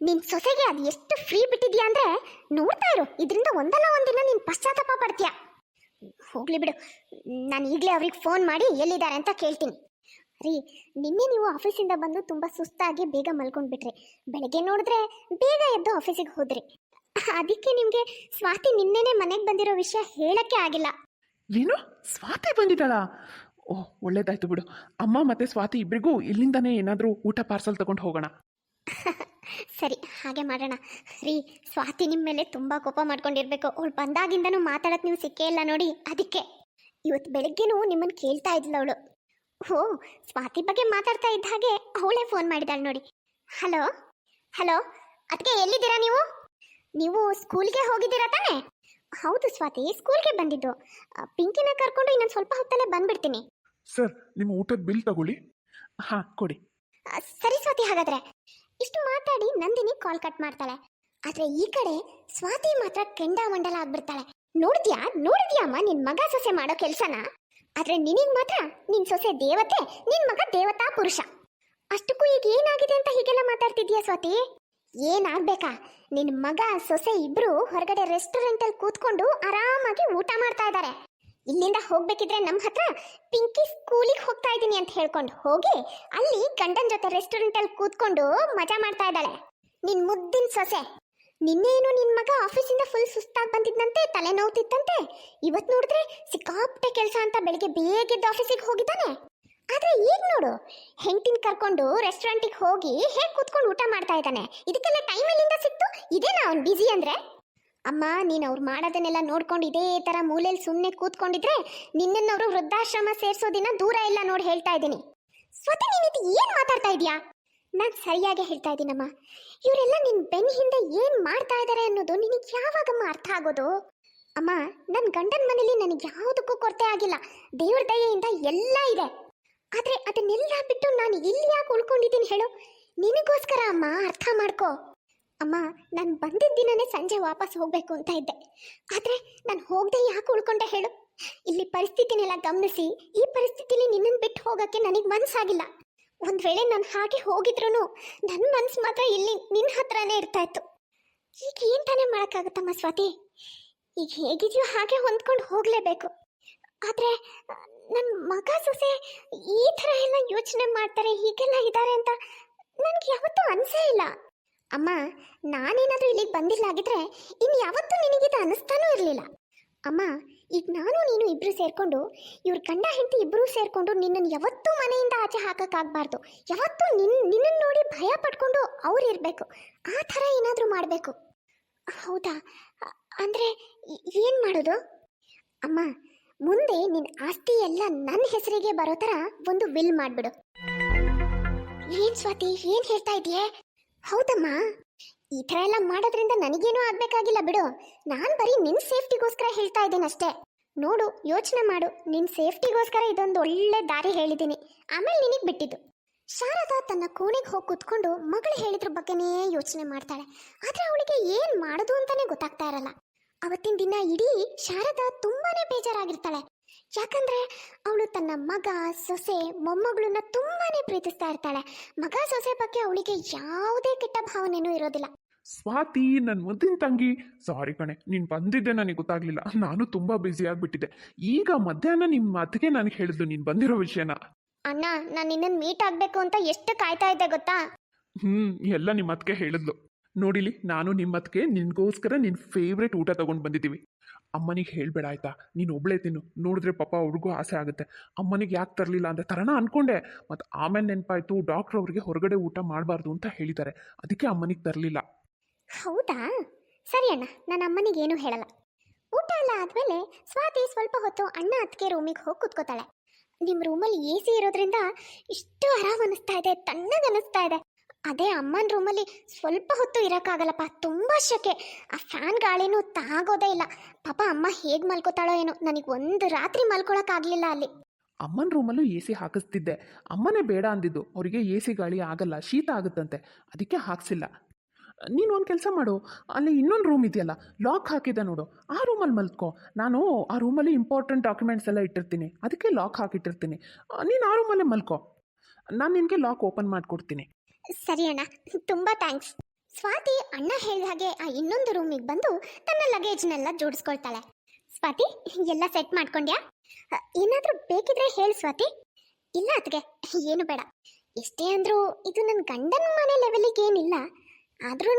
ನಿನ್ ಸೊಸೆಗೆ ಅದು ಎಷ್ಟು ಫ್ರೀ ಬಿಟ್ಟಿದ್ಯಾ ಅಂದ್ರೆ, ನೋಡ್ತಾ ಇರು, ಇದರಿಂದ ಒಂದಲ್ಲ ಒಂದಿನ ನೀನ್ ಪಶ್ಚಾತ್ತಾಪ ಪಡ್ತೀಯ. ಹೋಗ್ಲಿ ಬಿಡು, ನಾನು ಈಗಲೇ ಅವ್ರಿಗೆ ಫೋನ್ ಮಾಡಿ ಎಲ್ಲಿದ್ದಾರೆ ಅಂತ ಕೇಳ್ತೀನಿ. ರೀ, ನಿನ್ನೆ ನೀವು ಆಫೀಸಿಂದ ಬಂದು ತುಂಬಾ ಸುಸ್ತಾಗಿ ಬೇಗ ಮಲ್ಕೊಂಡ್ಬಿಟ್ರಿ. ಬೆಳಗ್ಗೆ ನೋಡಿದ್ರೆ ಬೇಗ ಎದ್ದು ಆಫೀಸಿಗೆ ಹೋದ್ರಿ. [LAUGHS] ಅದಕ್ಕೆ ನಿಮಗೆ ಸ್ವಾತಿ ನಿನ್ನೆನೆ ಮನೆಗೆ ಬಂದಿರೋ ವಿಷಯ ಹೇಳಕ್ಕೆ ಆಗಿಲ್ಲ. ಏನು? ಸ್ವಾತಿ ಬಂದಿದ್ದಾಳ? ಓ ಒಳ್ಳೇದಾಯ್ತು ಬಿಡು. ಅಮ್ಮ ಮತ್ತೆ ಸ್ವಾತಿ ಇಬ್ಬರಿಗೂ ಇಲ್ಲಿಂದಾನೇ ಏನಾದರೂ ಊಟ ಪಾರ್ಸಲ್ ತಗೊಂಡು ಹೋಗೋಣ. [LAUGHS] ಸರಿ ಹಾಗೆ ಮಾಡೋಣ. ರೀ ಸ್ವಾತಿ ನಿಮ್ಮ ಮೇಲೆ ತುಂಬ ಕೋಪ ಮಾಡ್ಕೊಂಡಿರ್ಬೇಕು. ಅವಳು ಬಂದಾಗಿಂದನೂ ಮಾತಾಡೋಕೆ ನೀವು ಸಿಕ್ಕೇ ಇಲ್ಲ ನೋಡಿ ಅದಕ್ಕೆ. ಇವತ್ತು ಬೆಳಗ್ಗೆನೂ ನಿಮ್ಮನ್ನು ಕೇಳ್ತಾ ಇದ್ಲು ಅವಳು. ಓ ಸ್ವಾತಿ ಬಗ್ಗೆ ಮಾತಾಡ್ತಾ ಇದ್ದ ಹಾಗೆ ಅವಳೇ ಫೋನ್ ಮಾಡಿದಾಳೆ ನೋಡಿ. ಹಲೋ ಹಲೋ ಅದಕ್ಕೆ ಎಲ್ಲಿದ್ದೀರಾ ನೀವು? ನೀವು ಸ್ಕೂಲ್ಗೆ ಹೋಗಿದ್ದೀರಾ ತಾನೆ? ಹೌದು ಸ್ವಾತಿ ಸ್ಕೂಲ್ಗೆ ಬಂದಿದ್ದು. ಪಿಂಕಿನ ಕರ್ಕೊಂಡು ಇನ್ನೊಂದು ಸ್ವಲ್ಪ ಹೊತ್ತಲ್ಲೇ ಬಂದ್ಬಿಡ್ತೀನಿ. ಸರ್ ನಿಮ್ಮ ಊಟದ ಬಿಲ್ ತಗೊಳ್ಳಿ. ಹಾ ಕೊಡಿ. ಆ, ಸರಿ ಸ್ವಾತಿ ಹಾಗಾದ್ರೆ. ಇಷ್ಟು ಮಾತಾಡಿ ನಂದಿನಿ ಕಾಲ್ ಕಟ್ ಮಾಡ್ತಾಳೆ. ಆದ್ರೆ ಈ ಕಡೆ ಸ್ವಾತಿ ಮಾತ್ರ ಕೆಂಡಾಮಂಡಲ ಆಗ್ಬಿಡ್ತಾಳೆ. ನೋಡಿದ್ಯಾ? ನೋಡಿದ್ಯಾಮ್ಮ ನಿನ್ ಮಗ ಸೊಸೆ ಮಾಡೋ ಕೆಲ್ಸನ? ಆದ್ರೆ ನಿನಗ್ ಮಾತ್ರ ನಿನ್ ಸೊಸೆ ದೇವತೆ ನಿನ್ ಮಗ ದೇವತಾ ಪುರುಷ. ಅಷ್ಟಕ್ಕೂ ಈಗ ಏನಾಗಿದೆ ಅಂತ ಹೀಗೆಲ್ಲ ಮಾತಾಡ್ತಿದ್ಯಾ ಸ್ವಾತಿ? ಏನಾಗ್ಬೇಕಾ? ನಿನ್ ಮಗ, ಸೊಸೆ ಇಬ್ರು ಹೊರಗಡೆ ರೆಸ್ಟೋರೆಂಟ್ ಅಲ್ಲಿ ಕೂತ್ಕೊಂಡು ಆರಾಮಾಗಿ ಊಟ ಮಾಡ್ತಾ ಇದ್ದಾರೆ. ಇಲ್ಲಿಂದ ಹೋಗ್ಬೇಕಿದ್ರೆ ನಮ್ಮ ಹತ್ರ ಪಿಂಕಿ ಸ್ಕೂಲಿಗೆ ಹೋಗ್ತಾ ಇದ್ದೀನಿ ಅಂತ ಹೇಳ್ಕೊಂಡು ಹೋಗಿ ಅಲ್ಲಿ ಗಂಡನ ಜೊತೆ ರೆಸ್ಟೋರೆಂಟ್ ಅಲ್ಲಿ ಕೂತ್ಕೊಂಡು ಮಜಾ ಮಾಡ್ತಾ ಇದ್ದಾಳೆ. ನಿನ್ ಮುದ್ದಿನ ಸೊಸೆ. ನಿನ್ನೇನು ನಿನ್ ಮಗ ಆಫೀಸಿಂದ ಫುಲ್ ಸುಸ್ತಾಗಿ ಬಂದಿದ್ದಂತೆ ತಲೆ ನೋವ್ತಿತ್ತಂತೆ ಇವತ್ತು ನೋಡಿದ್ರೆ ಸಿಕ್ಕಾಪಟ್ಟೆ ಕೆಲಸ ಅಂತ ಬೆಳಿಗ್ಗೆ ಬೇಗ ಆಫೀಸಿಗೆ ಹೋಗಿದ್ದಾನೆ. ಆದ್ರೆ ಈಗ ನೋಡು, ಹೆಂಡತಿನ ಕರ್ಕೊಂಡು ರೆಸ್ಟೋರೆಂಟಿಗೆ ಹೋಗಿ ಹೇಗೆ ಕೂತ್ಕೊಂಡು ಊಟ ಮಾಡ್ತಾ ಇದ್ದಾನೆ? ಇದಕ್ಕೆಲ್ಲ ಟೈಮ್ ಎಲ್ಲಿಂದ ಸಿಕ್ತು? ಇದೇನಾ ಅವ್ನ್ ಬಿಸಿ ಅಂದ್ರೆ? ಅಮ್ಮ, ನೀನು ಅವ್ರು ಮಾಡೋದನ್ನೆಲ್ಲ ನೋಡ್ಕೊಂಡು ಇದೇ ತರ ಮೂಲೆಯಲ್ಲಿ ಸುಮ್ಮನೆ ಕೂತ್ಕೊಂಡಿದ್ರೆ ನಿನ್ನನ್ನವರು ವೃದ್ಧಾಶ್ರಮ ಸೇರ್ಸೋ ದಿನ ದೂರ ಇಲ್ಲ ನೋಡಿ ಹೇಳ್ತಾ ಇದ್ದೀನಿ. ಸ್ವತಃ ಇದು ಏನ್ ಮಾತಾಡ್ತಾ ಇದೀಯಾ? ನಾನು ಸರಿಯಾಗಿ ಹೇಳ್ತಾ ಇದ್ದೀನಮ್ಮ. ಇವರೆಲ್ಲ ನಿನ್ ಬೆನ್ನ ಹಿಂದೆ ಏನ್ ಮಾಡ್ತಾ ಇದ್ದಾರೆ ಅನ್ನೋದು ನಿನಗೆ ಯಾವಾಗಮ್ಮ ಅರ್ಥ ಆಗೋದು? ಅಮ್ಮ ನನ್ನ ಗಂಡನ ಮನೇಲಿ ನನಗೆ ಯಾವುದಕ್ಕೂ ಕೊರತೆ ಆಗಿಲ್ಲ. ದೇವ್ರ ದಯೆಯಿಂದ ಎಲ್ಲ ಇದೆ. ಆದ್ರೆ ಅದನ್ನೆಲ್ಲ ಬಿಟ್ಟು ನಾನು ಇಲ್ಲಿ ಯಾಕೆ ಉಳ್ಕೊಂಡಿದ್ದೀನಿ ಹೇಳು? ನಿನಗೋಸ್ಕರ ಅಮ್ಮ ಅರ್ಥ ಮಾಡ್ಕೋ. ಅಮ್ಮ, ನಾನು ಬಂದಿದ್ದ ದಿನನೇ ಸಂಜೆ ವಾಪಸ್ ಹೋಗ್ಬೇಕು ಅಂತ ಇದ್ದೆ. ಆದ್ರೆ ನಾನು ಹೋಗದೆ ಯಾಕೆ ಉಳ್ಕೊಂಡೆ ಹೇಳು? ಇಲ್ಲಿ ಪರಿಸ್ಥಿತಿನೆಲ್ಲ ಗಮನಿಸಿ, ಈ ಪರಿಸ್ಥಿತಿಲಿ ನಿನ್ನನ್ನು ಬಿಟ್ಟು ಹೋಗಕ್ಕೆ ನನಗೆ ಮನಸ್ಸಾಗಿಲ್ಲ ಒಂದ್ ವೇಳೆ ನಾನು ಹಾಗೆ ಹೋಗಿದ್ರು ನನ್ನ ಮನಸ್ಸು ಮಾತ್ರ ಇಲ್ಲಿ ನಿನ್ನ ಹತ್ರನೇ ಇರ್ತಾ ಇತ್ತು. ಈಗ ಏನ್ ತಾನೇ ಮಾಡಕ್ಕಾಗತ್ತಮ್ಮ ಸ್ವಾತಿ? ಈಗ ಹೇಗಿದೆಯೋ ಹಾಗೆ ಹೊಂದ್ಕೊಂಡು ಹೋಗ್ಲೇಬೇಕು. ಆದ್ರೆ ನನ್ನ ಮಗ ಸೊಸೆ ಈ ಥರ ಎಲ್ಲ ಯೋಚನೆ ಮಾಡ್ತಾರೆ, ಹೀಗೆಲ್ಲ ಇದ್ದಾರೆ ಅಂತ ನನಗೆ ಯಾವತ್ತೂ ಅನಿಸೇ ಇಲ್ಲ. ಅಮ್ಮ, ನಾನೇನಾದರೂ ಇಲ್ಲಿಗೆ ಬಂದಿಲ್ಲ ಆಗಿದ್ರೆ ಇನ್ನು ಯಾವತ್ತೂ ನಿನಗಿದು ಅನಿಸ್ತಾನೂ ಇರಲಿಲ್ಲ. ಅಮ್ಮ, ಈಗ ನಾನು ನೀನು ಇಬ್ರು ಸೇರ್ಕೊಂಡು, ಇವ್ರ ಗಂಡ ಹೆಂಡತಿ ಇಬ್ಬರೂ ಸೇರ್ಕೊಂಡು ನಿನ್ನನ್ನು ಯಾವತ್ತೂ ಮನೆಯಿಂದ ಆಚೆ ಹಾಕೋಕ್ಕಾಗಬಾರ್ದು ಯಾವತ್ತೂ ನಿನ್ನ ನಿನ್ನನ್ನು ನೋಡಿ ಭಯ ಪಡ್ಕೊಂಡು ಅವ್ರು ಇರಬೇಕು. ಆ ಥರ ಏನಾದರೂ ಮಾಡಬೇಕು. ಹೌದಾ? ಅಂದರೆ ಏನ್ ಮಾಡೋದು? ಅಮ್ಮ ಮುಂದೆ ನಿನ್ನ ಆಸ್ತಿ ಎಲ್ಲ ನನ್ನ ಹೆಸರಿಗೆ ಬರೋ ತರ ಒಂದು ವಿಲ್ ಮಾಡ್ಬಿಡು. ಏನ್ ಸ್ವಾತಿ, ಏನ್ ಹೇಳ್ತಾ ಇದೆಯೇ ಹೌದಮ್ಮ. ಈ ತರ ಎಲ್ಲ ಮಾಡೋದ್ರಿಂದ ನನಗೇನೂ ಆಗ್ಬೇಕಾಗಿಲ್ಲ ಬಿಡು. ನಾನ್ ಬರೀ ನಿನ್ ಸೇಫ್ಟಿಗೋಸ್ಕರ ಹೇಳ್ತಾ ಇದ್ದೇನೆ ಅಷ್ಟೇ. ನೋಡು, ಯೋಚನೆ ಮಾಡು. ನಿನ್ ಸೇಫ್ಟಿಗೋಸ್ಕರ ಇದೊಂದು ಒಳ್ಳೆ ದಾರಿ ಹೇಳಿದ್ದೀನಿ. ಆಮೇಲೆ ನಿನಗೆ ಬಿಟ್ಟಿದ್ದು. ಶಾರದಾ ತನ್ನ ಕೋಣೆಗೆ ಹೋಗಿ ಕುತ್ಕೊಂಡು ಮಗಳು ಹೇಳಿದ್ರ ಬಗ್ಗೆನೇ ಯೋಚನೆ ಮಾಡ್ತಾಳೆ. ಆದ್ರೆ ಅವಳಿಗೆ ಏನ್ ಮಾಡೋದು ಅಂತಾನೆ ಗೊತ್ತಾಗ್ತಾ ಇರಲ್ಲ. ಅವತ್ತಿನ ದಿನ ಇಡೀ ಶಾರದಾ ತುಂಬಾನೇ ಬೇಜಾರಾಗಿರ್ತಾಳೆ. ಯಾಕಂದ್ರೆ ಅವಳು ತನ್ನ ಮಗ ಸೊಸೆ ಮೊಮ್ಮಗಳನ್ನ ತುಂಬಾನೇ ಪ್ರೀತಿಸ್ತಾ ಇರ್ತಾಳೆ. ಮಗ ಸೊಸೆ ಬಗ್ಗೆ ಅವಳಿಗೆ ಯಾವುದೇ ಕೆಟ್ಟ ಭಾವನೆನೂ ಇರೋದಿಲ್ಲ. ಸ್ವಾತಿ ನನ್ನ ಮುದ್ದಿನ ತಂಗಿ. ಸಾರಿ ಕಣೆ ನೀನು ಬಂದಿದ್ದೆ ನನಗೆ ಗೊತ್ತಾಗ್ಲಿಲ್ಲ. ನಾನು ತುಂಬಾ ಬ್ಯುಸಿ ಆಗಿಬಿಟ್ಟಿದ್ದೆ. ಈಗ ಮಧ್ಯಾಹ್ನ ನಿಮ್ಮ ಅತ್ತಿಗೆ ನನಗೆ ಹೇಳಿದ್ದು ನೀನು ಬಂದಿರೋ ವಿಷಯನ. ಅಣ್ಣ ನಾನು ನಿನ್ನನ್ನು ಮೀಟ್ ಆಗ್ಬೇಕು ಅಂತ ಎಷ್ಟು ಕಾಯ್ತಾ ಇದ್ದೆ ಗೊತ್ತಾ? ಹ್ಮ್ ಎಲ್ಲ ನಿಮ್ಮ ಅತ್ತಿಗೆ ಹೇಳಿದ್ಲು. ನೋಡಿಲಿ, ನಾನು ನಿಮ್ಮ ಅತ್ತಿಗೆ ನಿನಗೋಸ್ಕರ ನಿನ್ನ ಫೇವ್ರೇಟ್ ಊಟ ತೊಗೊಂಡು ಬಂದಿದ್ದೀವಿ. ಅಮ್ಮನಿಗೆ ಹೇಳಬೇಡ ಆಯ್ತಾ? ನೀನು ಒಬ್ಬಳೇ ತಿನ್ನು. ನೋಡಿದ್ರೆ ಪಾಪ ಅವ್ರಿಗೂ ಆಸೆ ಆಗುತ್ತೆ. ಅಮ್ಮನಿಗೆ ಯಾಕೆ ತರಲಿಲ್ಲ ಅಂತ ತರೋಣ ಅಂದ್ಕೊಂಡೆ ಮತ್ತು ಆಮೇಲೆ ನೆನಪಾಯ್ತು ಡಾಕ್ಟ್ರ್ ಅವ್ರಿಗೆ ಹೊರಗಡೆ ಊಟ ಮಾಡಬಾರ್ದು ಅಂತ ಹೇಳಿದ್ದಾರೆ. ಅದಕ್ಕೆ ಅಮ್ಮನಿಗೆ ತರಲಿಲ್ಲ. ಹೌದಾ? ಸರಿ ಅಣ್ಣ ನನ್ನ ಅಮ್ಮನಿಗೆ ಏನೂ ಹೇಳಲ್ಲ. ಊಟ ಎಲ್ಲ ಆದಮೇಲೆ ಸ್ವಾತಿ ಸ್ವಲ್ಪ ಹೊತ್ತು ಅಣ್ಣ ಅತ್ತಿಗೆ ರೂಮಿಗೆ ಹೋಗಿ ಕುತ್ಕೋತಾಳೆ. ನಿಮ್ಮ ರೂಮಲ್ಲಿ ಎ ಸಿ ಇರೋದ್ರಿಂದ ಇಷ್ಟು ಆರಾಮ್ ಅನಿಸ್ತಾ ಇದೆ, ತಣ್ಣಗೆ ಇದೆ. ಅದೇ ಅಮ್ಮನ ರೂಮಲ್ಲಿ ಸ್ವಲ್ಪ ಹೊತ್ತು ಇರೋಕ್ಕಾಗಲ್ಲಪ್ಪ. ತುಂಬ ಶೆಕೆ. ಆ ಫ್ಯಾನ್ ಗಾಳಿನೂ ತಾಗೋದೇ ಇಲ್ಲ. ಪಾಪ ಅಮ್ಮ ಹೇಗೆ ಮಲ್ಕೋತಾಳೋ ಏನೋ. ನನಗೆ ಒಂದು ರಾತ್ರಿ ಮಲ್ಕೊಳಕ್ಕಾಗಲಿಲ್ಲ ಅಲ್ಲಿ. ಅಮ್ಮನ ರೂಮಲ್ಲೂ ಎ ಸಿ ಹಾಕಿಸ್ತಿದ್ದೆ. ಅಮ್ಮನೇ ಬೇಡ ಅಂದಿದ್ದು. ಅವರಿಗೆ ಎ ಸಿ ಗಾಳಿ ಆಗಲ್ಲ. ಶೀತ ಆಗುತ್ತಂತೆ. ಅದಕ್ಕೆ ಹಾಕ್ಸಿಲ್ಲ. ನೀನು ಒಂದು ಕೆಲಸ ಮಾಡು. ಅಲ್ಲಿ ಇನ್ನೊಂದು ರೂಮ್ ಇದೆಯಲ್ಲ, ಲಾಕ್ ಹಾಕಿದೆ ನೋಡು. ಆ ರೂಮಲ್ಲಿ ಮಲ್ಕೋ ನಾನು ಆ ರೂಮಲ್ಲಿ ಇಂಪಾರ್ಟೆಂಟ್ ಡಾಕ್ಯುಮೆಂಟ್ಸ್ ಎಲ್ಲ ಇಟ್ಟಿರ್ತೀನಿ. ಅದಕ್ಕೆ ಲಾಕ್ ಹಾಕಿಟ್ಟಿರ್ತೀನಿ. ನೀನು ಆ ರೂಮಲ್ಲೇ ಮಲ್ಕೋ. ನಾನು ನಿನಗೆ ಲಾಕ್ ಓಪನ್ ಮಾಡಿಕೊಡ್ತೀನಿ. ಸರಿ ಅಣ್ಣ, ತುಂಬ ಥ್ಯಾಂಕ್ಸ್ ಸ್ವಾತಿ ಅಣ್ಣ ಹೇಳಿದ ಹಾಗೆ ಆ ಇನ್ನೊಂದು ರೂಮಿಗೆ ಬಂದು ತನ್ನ ಲಗೇಜ್ನೆಲ್ಲ ಜೋಡಿಸ್ಕೊಳ್ತಾಳೆ. ಸ್ವಾತಿ, ಎಲ್ಲ ಸೆಟ್ ಮಾಡ್ಕೊಂಡ್ಯಾ? ಏನಾದ್ರೂ ಬೇಕಿದ್ರೆ ಹೇಳಿ ಸ್ವಾತಿ. ಇಲ್ಲ ಅದಕ್ಕೆ ಏನು ಬೇಡ. ಎಷ್ಟೇ ಅಂದ್ರೂ ಇದು ನನ್ನ ಗಂಡನ ಮನೆ ಲೆವೆಲಿಗೆ ಏನಿಲ್ಲ. ಆದ್ರೂ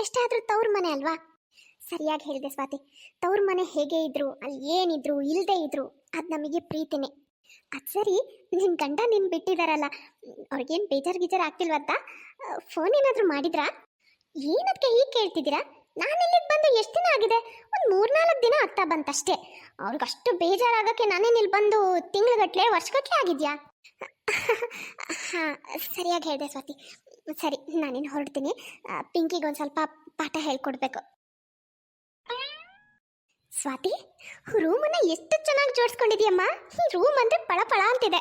ಎಷ್ಟಾದ್ರೂ ತವ್ರ ಮನೆ ಅಲ್ವಾ? ಸರಿಯಾಗಿ ಹೇಳಿದೆ ಸ್ವಾತಿ. ತವ್ರ ಮನೆ ಹೇಗೆ ಇದ್ರು, ಅಲ್ಲಿ ಏನಿದ್ರು ಇಲ್ಲದೆ ಇದ್ರು, ಅದು ನಮಗೆ ಪ್ರೀತಿನೇ. ಅದು ಸರಿ ನಿಮ್ಮ ಗಂಡ ನಿನ್ನ ಬಿಟ್ಟಿದಾರಲ್ಲ, ಅವ್ರಿಗೇನು ಬೇಜಾರು ಗೀಜಾರು ಆಗ್ತಿಲ್ವಂತ ಫೋನ್ ಏನಾದರೂ ಮಾಡಿದ್ರಾ? ಏನದಕ್ಕೆ ಈಗ ಕೇಳ್ತಿದ್ದೀರಾ? ನಾನು ಇಲ್ಲಿಗೆ ಬಂದು ಎಷ್ಟು ದಿನ ಆಗಿದೆ? ಒಂದು ಮೂರ್ನಾಲ್ಕು ದಿನ ಆಗ್ತಾ ಬಂತಷ್ಟೇ. ಅವ್ರಿಗಷ್ಟು ಬೇಜಾರಾಗೋಕ್ಕೆ ನಾನೇನು ಇಲ್ಲಿ ಬಂದು ತಿಂಗ್ಳುಗಟ್ಲೆ ವರ್ಷಗಟ್ಲೆ ಆಗಿದ್ಯಾ? ಹಾಂ, ಸರಿಯಾಗಿ ಹೇಳಿದೆ ಸ್ವಾತಿ. ಸರಿ, ನಾನೇನು ಹೊರಡ್ತೀನಿ. ಪಿಂಕಿಗೆ ಒಂದು ಸ್ವಲ್ಪ ಪಾಠ ಹೇಳ್ಕೊಡ್ಬೇಕು. ಸ್ವಾತಿ ರೂಮನ್ನ ಎಷ್ಟು ಚೆನ್ನಾಗಿ ಜೋಡಿಸ್ಕೊಂಡಿದ್ಯಮ್ಮ? ಈ ರೂಮ್ ಅಂದ್ರೆ ಪಳ ಪಳ ಅಂತಿದೆ.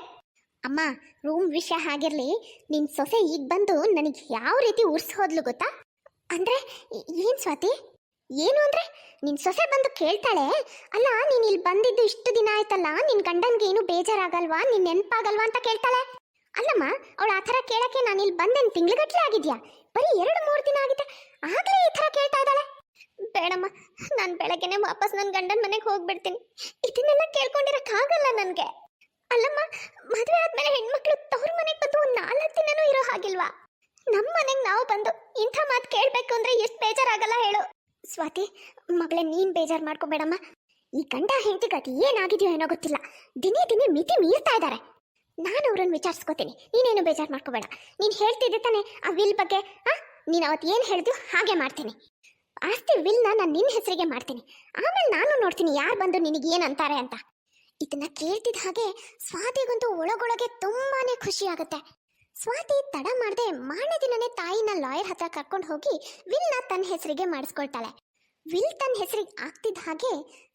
ಅಮ್ಮ ರೂಮ್ ವಿಷಯ ಆಗಿರಲಿ, ನಿನ್ ಸೊಸೆ ಈಗ ಬಂದು ನನಗೆ ಯಾವ ರೀತಿ ಹೋದ್ಲು ಗೊತ್ತಾ? ಅಂದ್ರೆ ಏನು ಸ್ವಾತಿ? ಏನು ಅಂದ್ರೆ, ನಿನ್ ಸೊಸೆ ಬಂದು ಕೇಳ್ತಾಳೆ, ಅಲ್ಲ, ನೀನ್ ಇಲ್ಲಿ ಬಂದಿದ್ದು ಇಷ್ಟು ದಿನ ಆಯ್ತಲ್ಲ, ನಿನ್ ಗಂಡನ್ಗೆ ಏನು ಬೇಜಾರಾಗಲ್ವಾ, ನಿನ್ ನೆನಪಾಗಲ್ವಾ ಅಂತ ಕೇಳ್ತಾಳೆ? ಅಲ್ಲಮ್ಮ, ಅವಳು ಆ ಥರ ಕೇಳಕ್ಕೆ ನಾನು ಇಲ್ಲಿ ಬಂದೇನು ತಿಂಗ್ಳುಗಟ್ಲೆ ಆಗಿದ್ಯಾ? ಬರೀ ಎರಡು ಮೂರು ದಿನ ಆಗಿದೆ, ಆಗಲೇ ಈ ಥರ ಕೇಳ್ತಾ ಇದ್ದಾಳೆ. ಬೇಡಮ್ಮ, ನಾನು ಬೆಳಗ್ಗೆನೆ ವಾಪಸ್ ನನ್ನ ಗಂಡನ ಮನೆಗೆ ಹೋಗ್ಬಿಡ್ತೀನಿ. ಇದನ್ನೆಲ್ಲ ಕೇಳ್ಕೊಂಡಿರಕ್ಕಾಗಲ್ಲ ನನಗೆ. ಅಲ್ಲಮ್ಮ, ಮದುವೆ ಆದ್ಮೇಲೆ ಹೆಣ್ಮಕ್ಳು ತವ್ರ ಮನೆಗೆ ಬಂದು ಒಂದು ನಾಲ್ಕು ದಿನನೂ ಇರೋ ಹಾಗಿಲ್ವಾ? ನಮ್ಮ ಮನೆಗೆ ನಾವು ಬಂದು ಇಂಥ ಮಾತು ಕೇಳಬೇಕು ಅಂದ್ರೆ ಎಷ್ಟು ಬೇಜಾರಾಗಲ್ಲ ಹೇಳು. ಸ್ವಾತಿ, ಮಗಳೇ ನೀನ್ ಬೇಜಾರು ಮಾಡ್ಕೋಬೇಡಮ್ಮ ಈ ಗಂಡ ಹೆಂಡತಿಗತಿ ಏನಾಗಿದೆಯೋ ಏನೋ ಗೊತ್ತಿಲ್ಲ. ದಿನೇ ದಿನೇ ಮಿತಿ ಮೀರ್ತಾ ಇದ್ದಾರೆ ನಾನು ಅವ್ರನ್ನ ವಿಚಾರಿಸ್ಕೋತೀನಿ. ನೀನೇನು ಬೇಜಾರು ಮಾಡ್ಕೋಬೇಡ. ನೀನು ಹೇಳ್ತಿದ್ದೆ ತಾನೆ ಆ ವಿಲ್ ಬಗ್ಗೆ. ಆ, ನೀನು ಅವತ್ತು ಏನು ಹೇಳಿದ್ಯೋ ಹಾಗೆ ಮಾಡ್ತೀನಿ. ಆಸ್ತಿ ವಿಲ್ನ ನಾನು ನಿನ್ನ ಹೆಸರಿಗೆ ಮಾಡ್ತೀನಿ. ಆಮೇಲೆ ನಾನು ನೋಡ್ತೀನಿ ಯಾರು ಬಂದು ನಿನಗೆ ಏನು ಅಂತಾರೆ ಅಂತ. ಇದನ್ನ ಕೇಳ್ತಿದ್ದ ಹಾಗೆ ಸ್ವಾತಿಗಂತೂ ಒಳಗೊಳಗೆ ತುಂಬಾನೇ ಖುಷಿ ಆಗುತ್ತೆ. ಸ್ವಾತಿ ತಡ ಮಾಡದೆ ಮಾರನೇ ದಿನನೇ ತಾಯಿನ ಲಾಯರ್ ಹತ್ರ ಕರ್ಕೊಂಡು ಹೋಗಿ ವಿಲ್ನ ತನ್ನ ಹೆಸರಿಗೆ ಮಾಡಿಸ್ಕೊಳ್ತಾಳೆ. ವಿಲ್ ತನ್ನ ಹೆಸರಿಗೆ ಆಗ್ತಿದ್ದ ಹಾಗೆ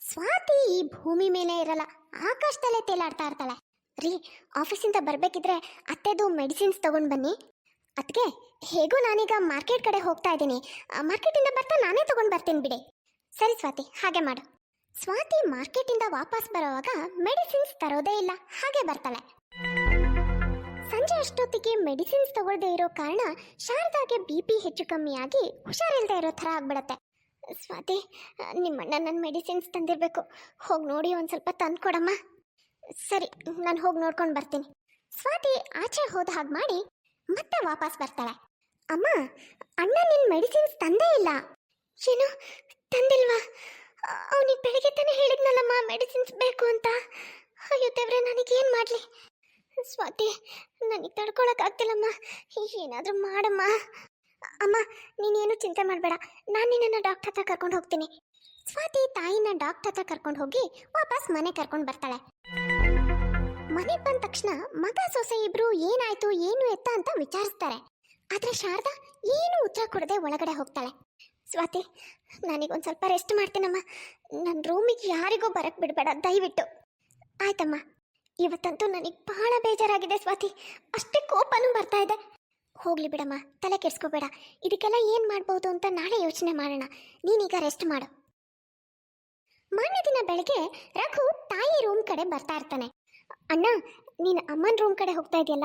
ಸ್ವಾತಿ ಈ ಭೂಮಿ ಮೇಲೆ ಇರಲ್ಲ, ಆಕಾಶದಲ್ಲೇ ತೇಲಾಡ್ತಾ ಇರ್ತಾಳೆ. ರೀ ಆಫೀಸಿಂದ ಬರಬೇಕಿದ್ರೆ ಅತ್ತೆದು ಮೆಡಿಸಿನ್ಸ್ ತಗೊಂಡು ಬನ್ನಿ. ಅದಕ್ಕೆ ಹೇಗೂ ನಾನೀಗ ಮಾರ್ಕೆಟ್ ಕಡೆ ಹೋಗ್ತಾ ಇದ್ದೀನಿ. ಮಾರ್ಕೆಟಿಂದ ಬರ್ತಾ ನಾನೇ ತಗೊಂಡು ಬರ್ತೀನಿ ಬಿಡಿ. ಸರಿ ಸ್ವಾತಿ, ಹಾಗೆ ಮಾಡು. ಸ್ವಾತಿ ಮಾರ್ಕೆಟಿಂದ ವಾಪಸ್ ಬರೋವಾಗ ಮೆಡಿಸಿನ್ಸ್ ತರೋದೇ ಇಲ್ಲ, ಹಾಗೆ ಬರ್ತಾಳೆ. ಸಂಜೆ ಅಷ್ಟೊತ್ತಿಗೆ ಮೆಡಿಸಿನ್ಸ್ ತಗೊಳ್ದೇ ಇರೋ ಕಾರಣ ಶಾರದಾಗೆ ಬಿ ಪಿ ಹೆಚ್ಚು ಕಮ್ಮಿ ಆಗಿ ಹುಷಾರಿಲ್ದೆ ಇರೋ ಥರ ಆಗ್ಬಿಡತ್ತೆ. ಸ್ವಾತಿ ನಿಮ್ಮಣ್ಣ ನನ್ನ ಮೆಡಿಸಿನ್ಸ್ ತಂದಿರಬೇಕು. ಹೋಗಿ ನೋಡಿ, ಒಂದು ಸ್ವಲ್ಪ ತಂದು ಕೊಡಮ್ಮ. ಸರಿ, ನಾನು ಹೋಗಿ ನೋಡ್ಕೊಂಡು ಬರ್ತೀನಿ. ಸ್ವಾತಿ ಆಚೆ ಹೋದ ಹಾಗೆ ಮಾಡಿ ಮತ್ತೆ ವಾಪಸ್ ಬರ್ತಾಳೆ. ಅಮ್ಮ, ಅಣ್ಣ ನಿನ್ನ ಮೆಡಿಸಿನ್ಸ್ ತಂದೇ ಇಲ್ಲ. ಏನು ತಂದಿಲ್ವಾ? ಅವನಿಗೆ ಬೆಳಿಗ್ಗೆ ತಾನೇ ಹೇಳಿದ್ನಲ್ಲಮ್ಮ, ಮೆಡಿಸಿನ್ಸ್ ಬೇಕು ಅಂತ. ಅಯ್ಯೋ ದೇವ್ರೆ, ನನಗೇನು ಮಾಡಲಿ? ಸ್ವಾತಿ, ನನಗೆ ತಡ್ಕೊಳಕ್ಕಾಗ್ತಿಲ್ಲಮ್ಮ ಏನಾದರೂ ಮಾಡಮ್ಮ. ಅಮ್ಮ, ನೀನೇನು ಚಿಂತೆ ಮಾಡಬೇಡ. ನಾನು ನಿನ್ನನ್ನು ಡಾಕ್ಟರ್ ಹತ್ರ ಕರ್ಕೊಂಡು ಹೋಗ್ತೀನಿ. ಸ್ವಾತಿ ತಾಯಿನ ಡಾಕ್ಟರ್ ಹತ್ರ ಕರ್ಕೊಂಡು ಹೋಗಿ ವಾಪಸ್ ಮನೆ ಕರ್ಕೊಂಡು ಬರ್ತಾಳೆ. ಮನೆಗೆ ಬಂದ ತಕ್ಷಣ ಮಗ ಸೊಸೆ ಇಬ್ರು ಏನಾಯ್ತು, ಏನು ಎತ್ತ ಅಂತ ವಿಚಾರಿಸ್ತಾರೆ. ಆದ್ರೆ ಶಾರದಾ ಏನು ಉತ್ತರ ಕೊಡದೆ ಒಳಗಡೆ ಹೋಗ್ತಾಳೆ. ಸ್ವಾತಿ, ನನಗೊಂದು ಸ್ವಲ್ಪ ರೆಸ್ಟ್ ಮಾಡ್ತೀನಮ್ಮ. ನನ್ನ ರೂಮಿಗೆ ಯಾರಿಗೂ ಬರಕ್ ಬಿಡಬೇಡ, ದಯವಿಟ್ಟು. ಆಯ್ತಮ್ಮ. ಇವತ್ತಂತೂ ನನಗೆ ಬಹಳ ಬೇಜಾರಾಗಿದೆ ಸ್ವಾತಿ. ಅಷ್ಟೇ ಕೋಪನೂ ಬರ್ತಾ ಇದೆ. ಹೋಗ್ಲಿ ಬಿಡಮ್ಮ, ತಲೆ ಕೆಡ್ಸ್ಕೋಬೇಡ. ಇದಕ್ಕೆಲ್ಲ ಏನು ಮಾಡ್ಬೋದು ಅಂತ ನಾಳೆ ಯೋಚನೆ ಮಾಡೋಣ. ನೀನೀಗ ರೆಸ್ಟ್ ಮಾಡು. ಮಾನ್ಯ ದಿನ ಬೆಳಗ್ಗೆ ರಘು ತಾಯಿ ರೂಮ್ ಕಡೆ ಬರ್ತಾ ಇರ್ತಾನೆ. ಅಣ್ಣ ನೀನು ಅಮ್ಮನ ರೂಮ್ ಕಡೆ ಹೋಗ್ತಾ ಇದೆಯಲ್ಲ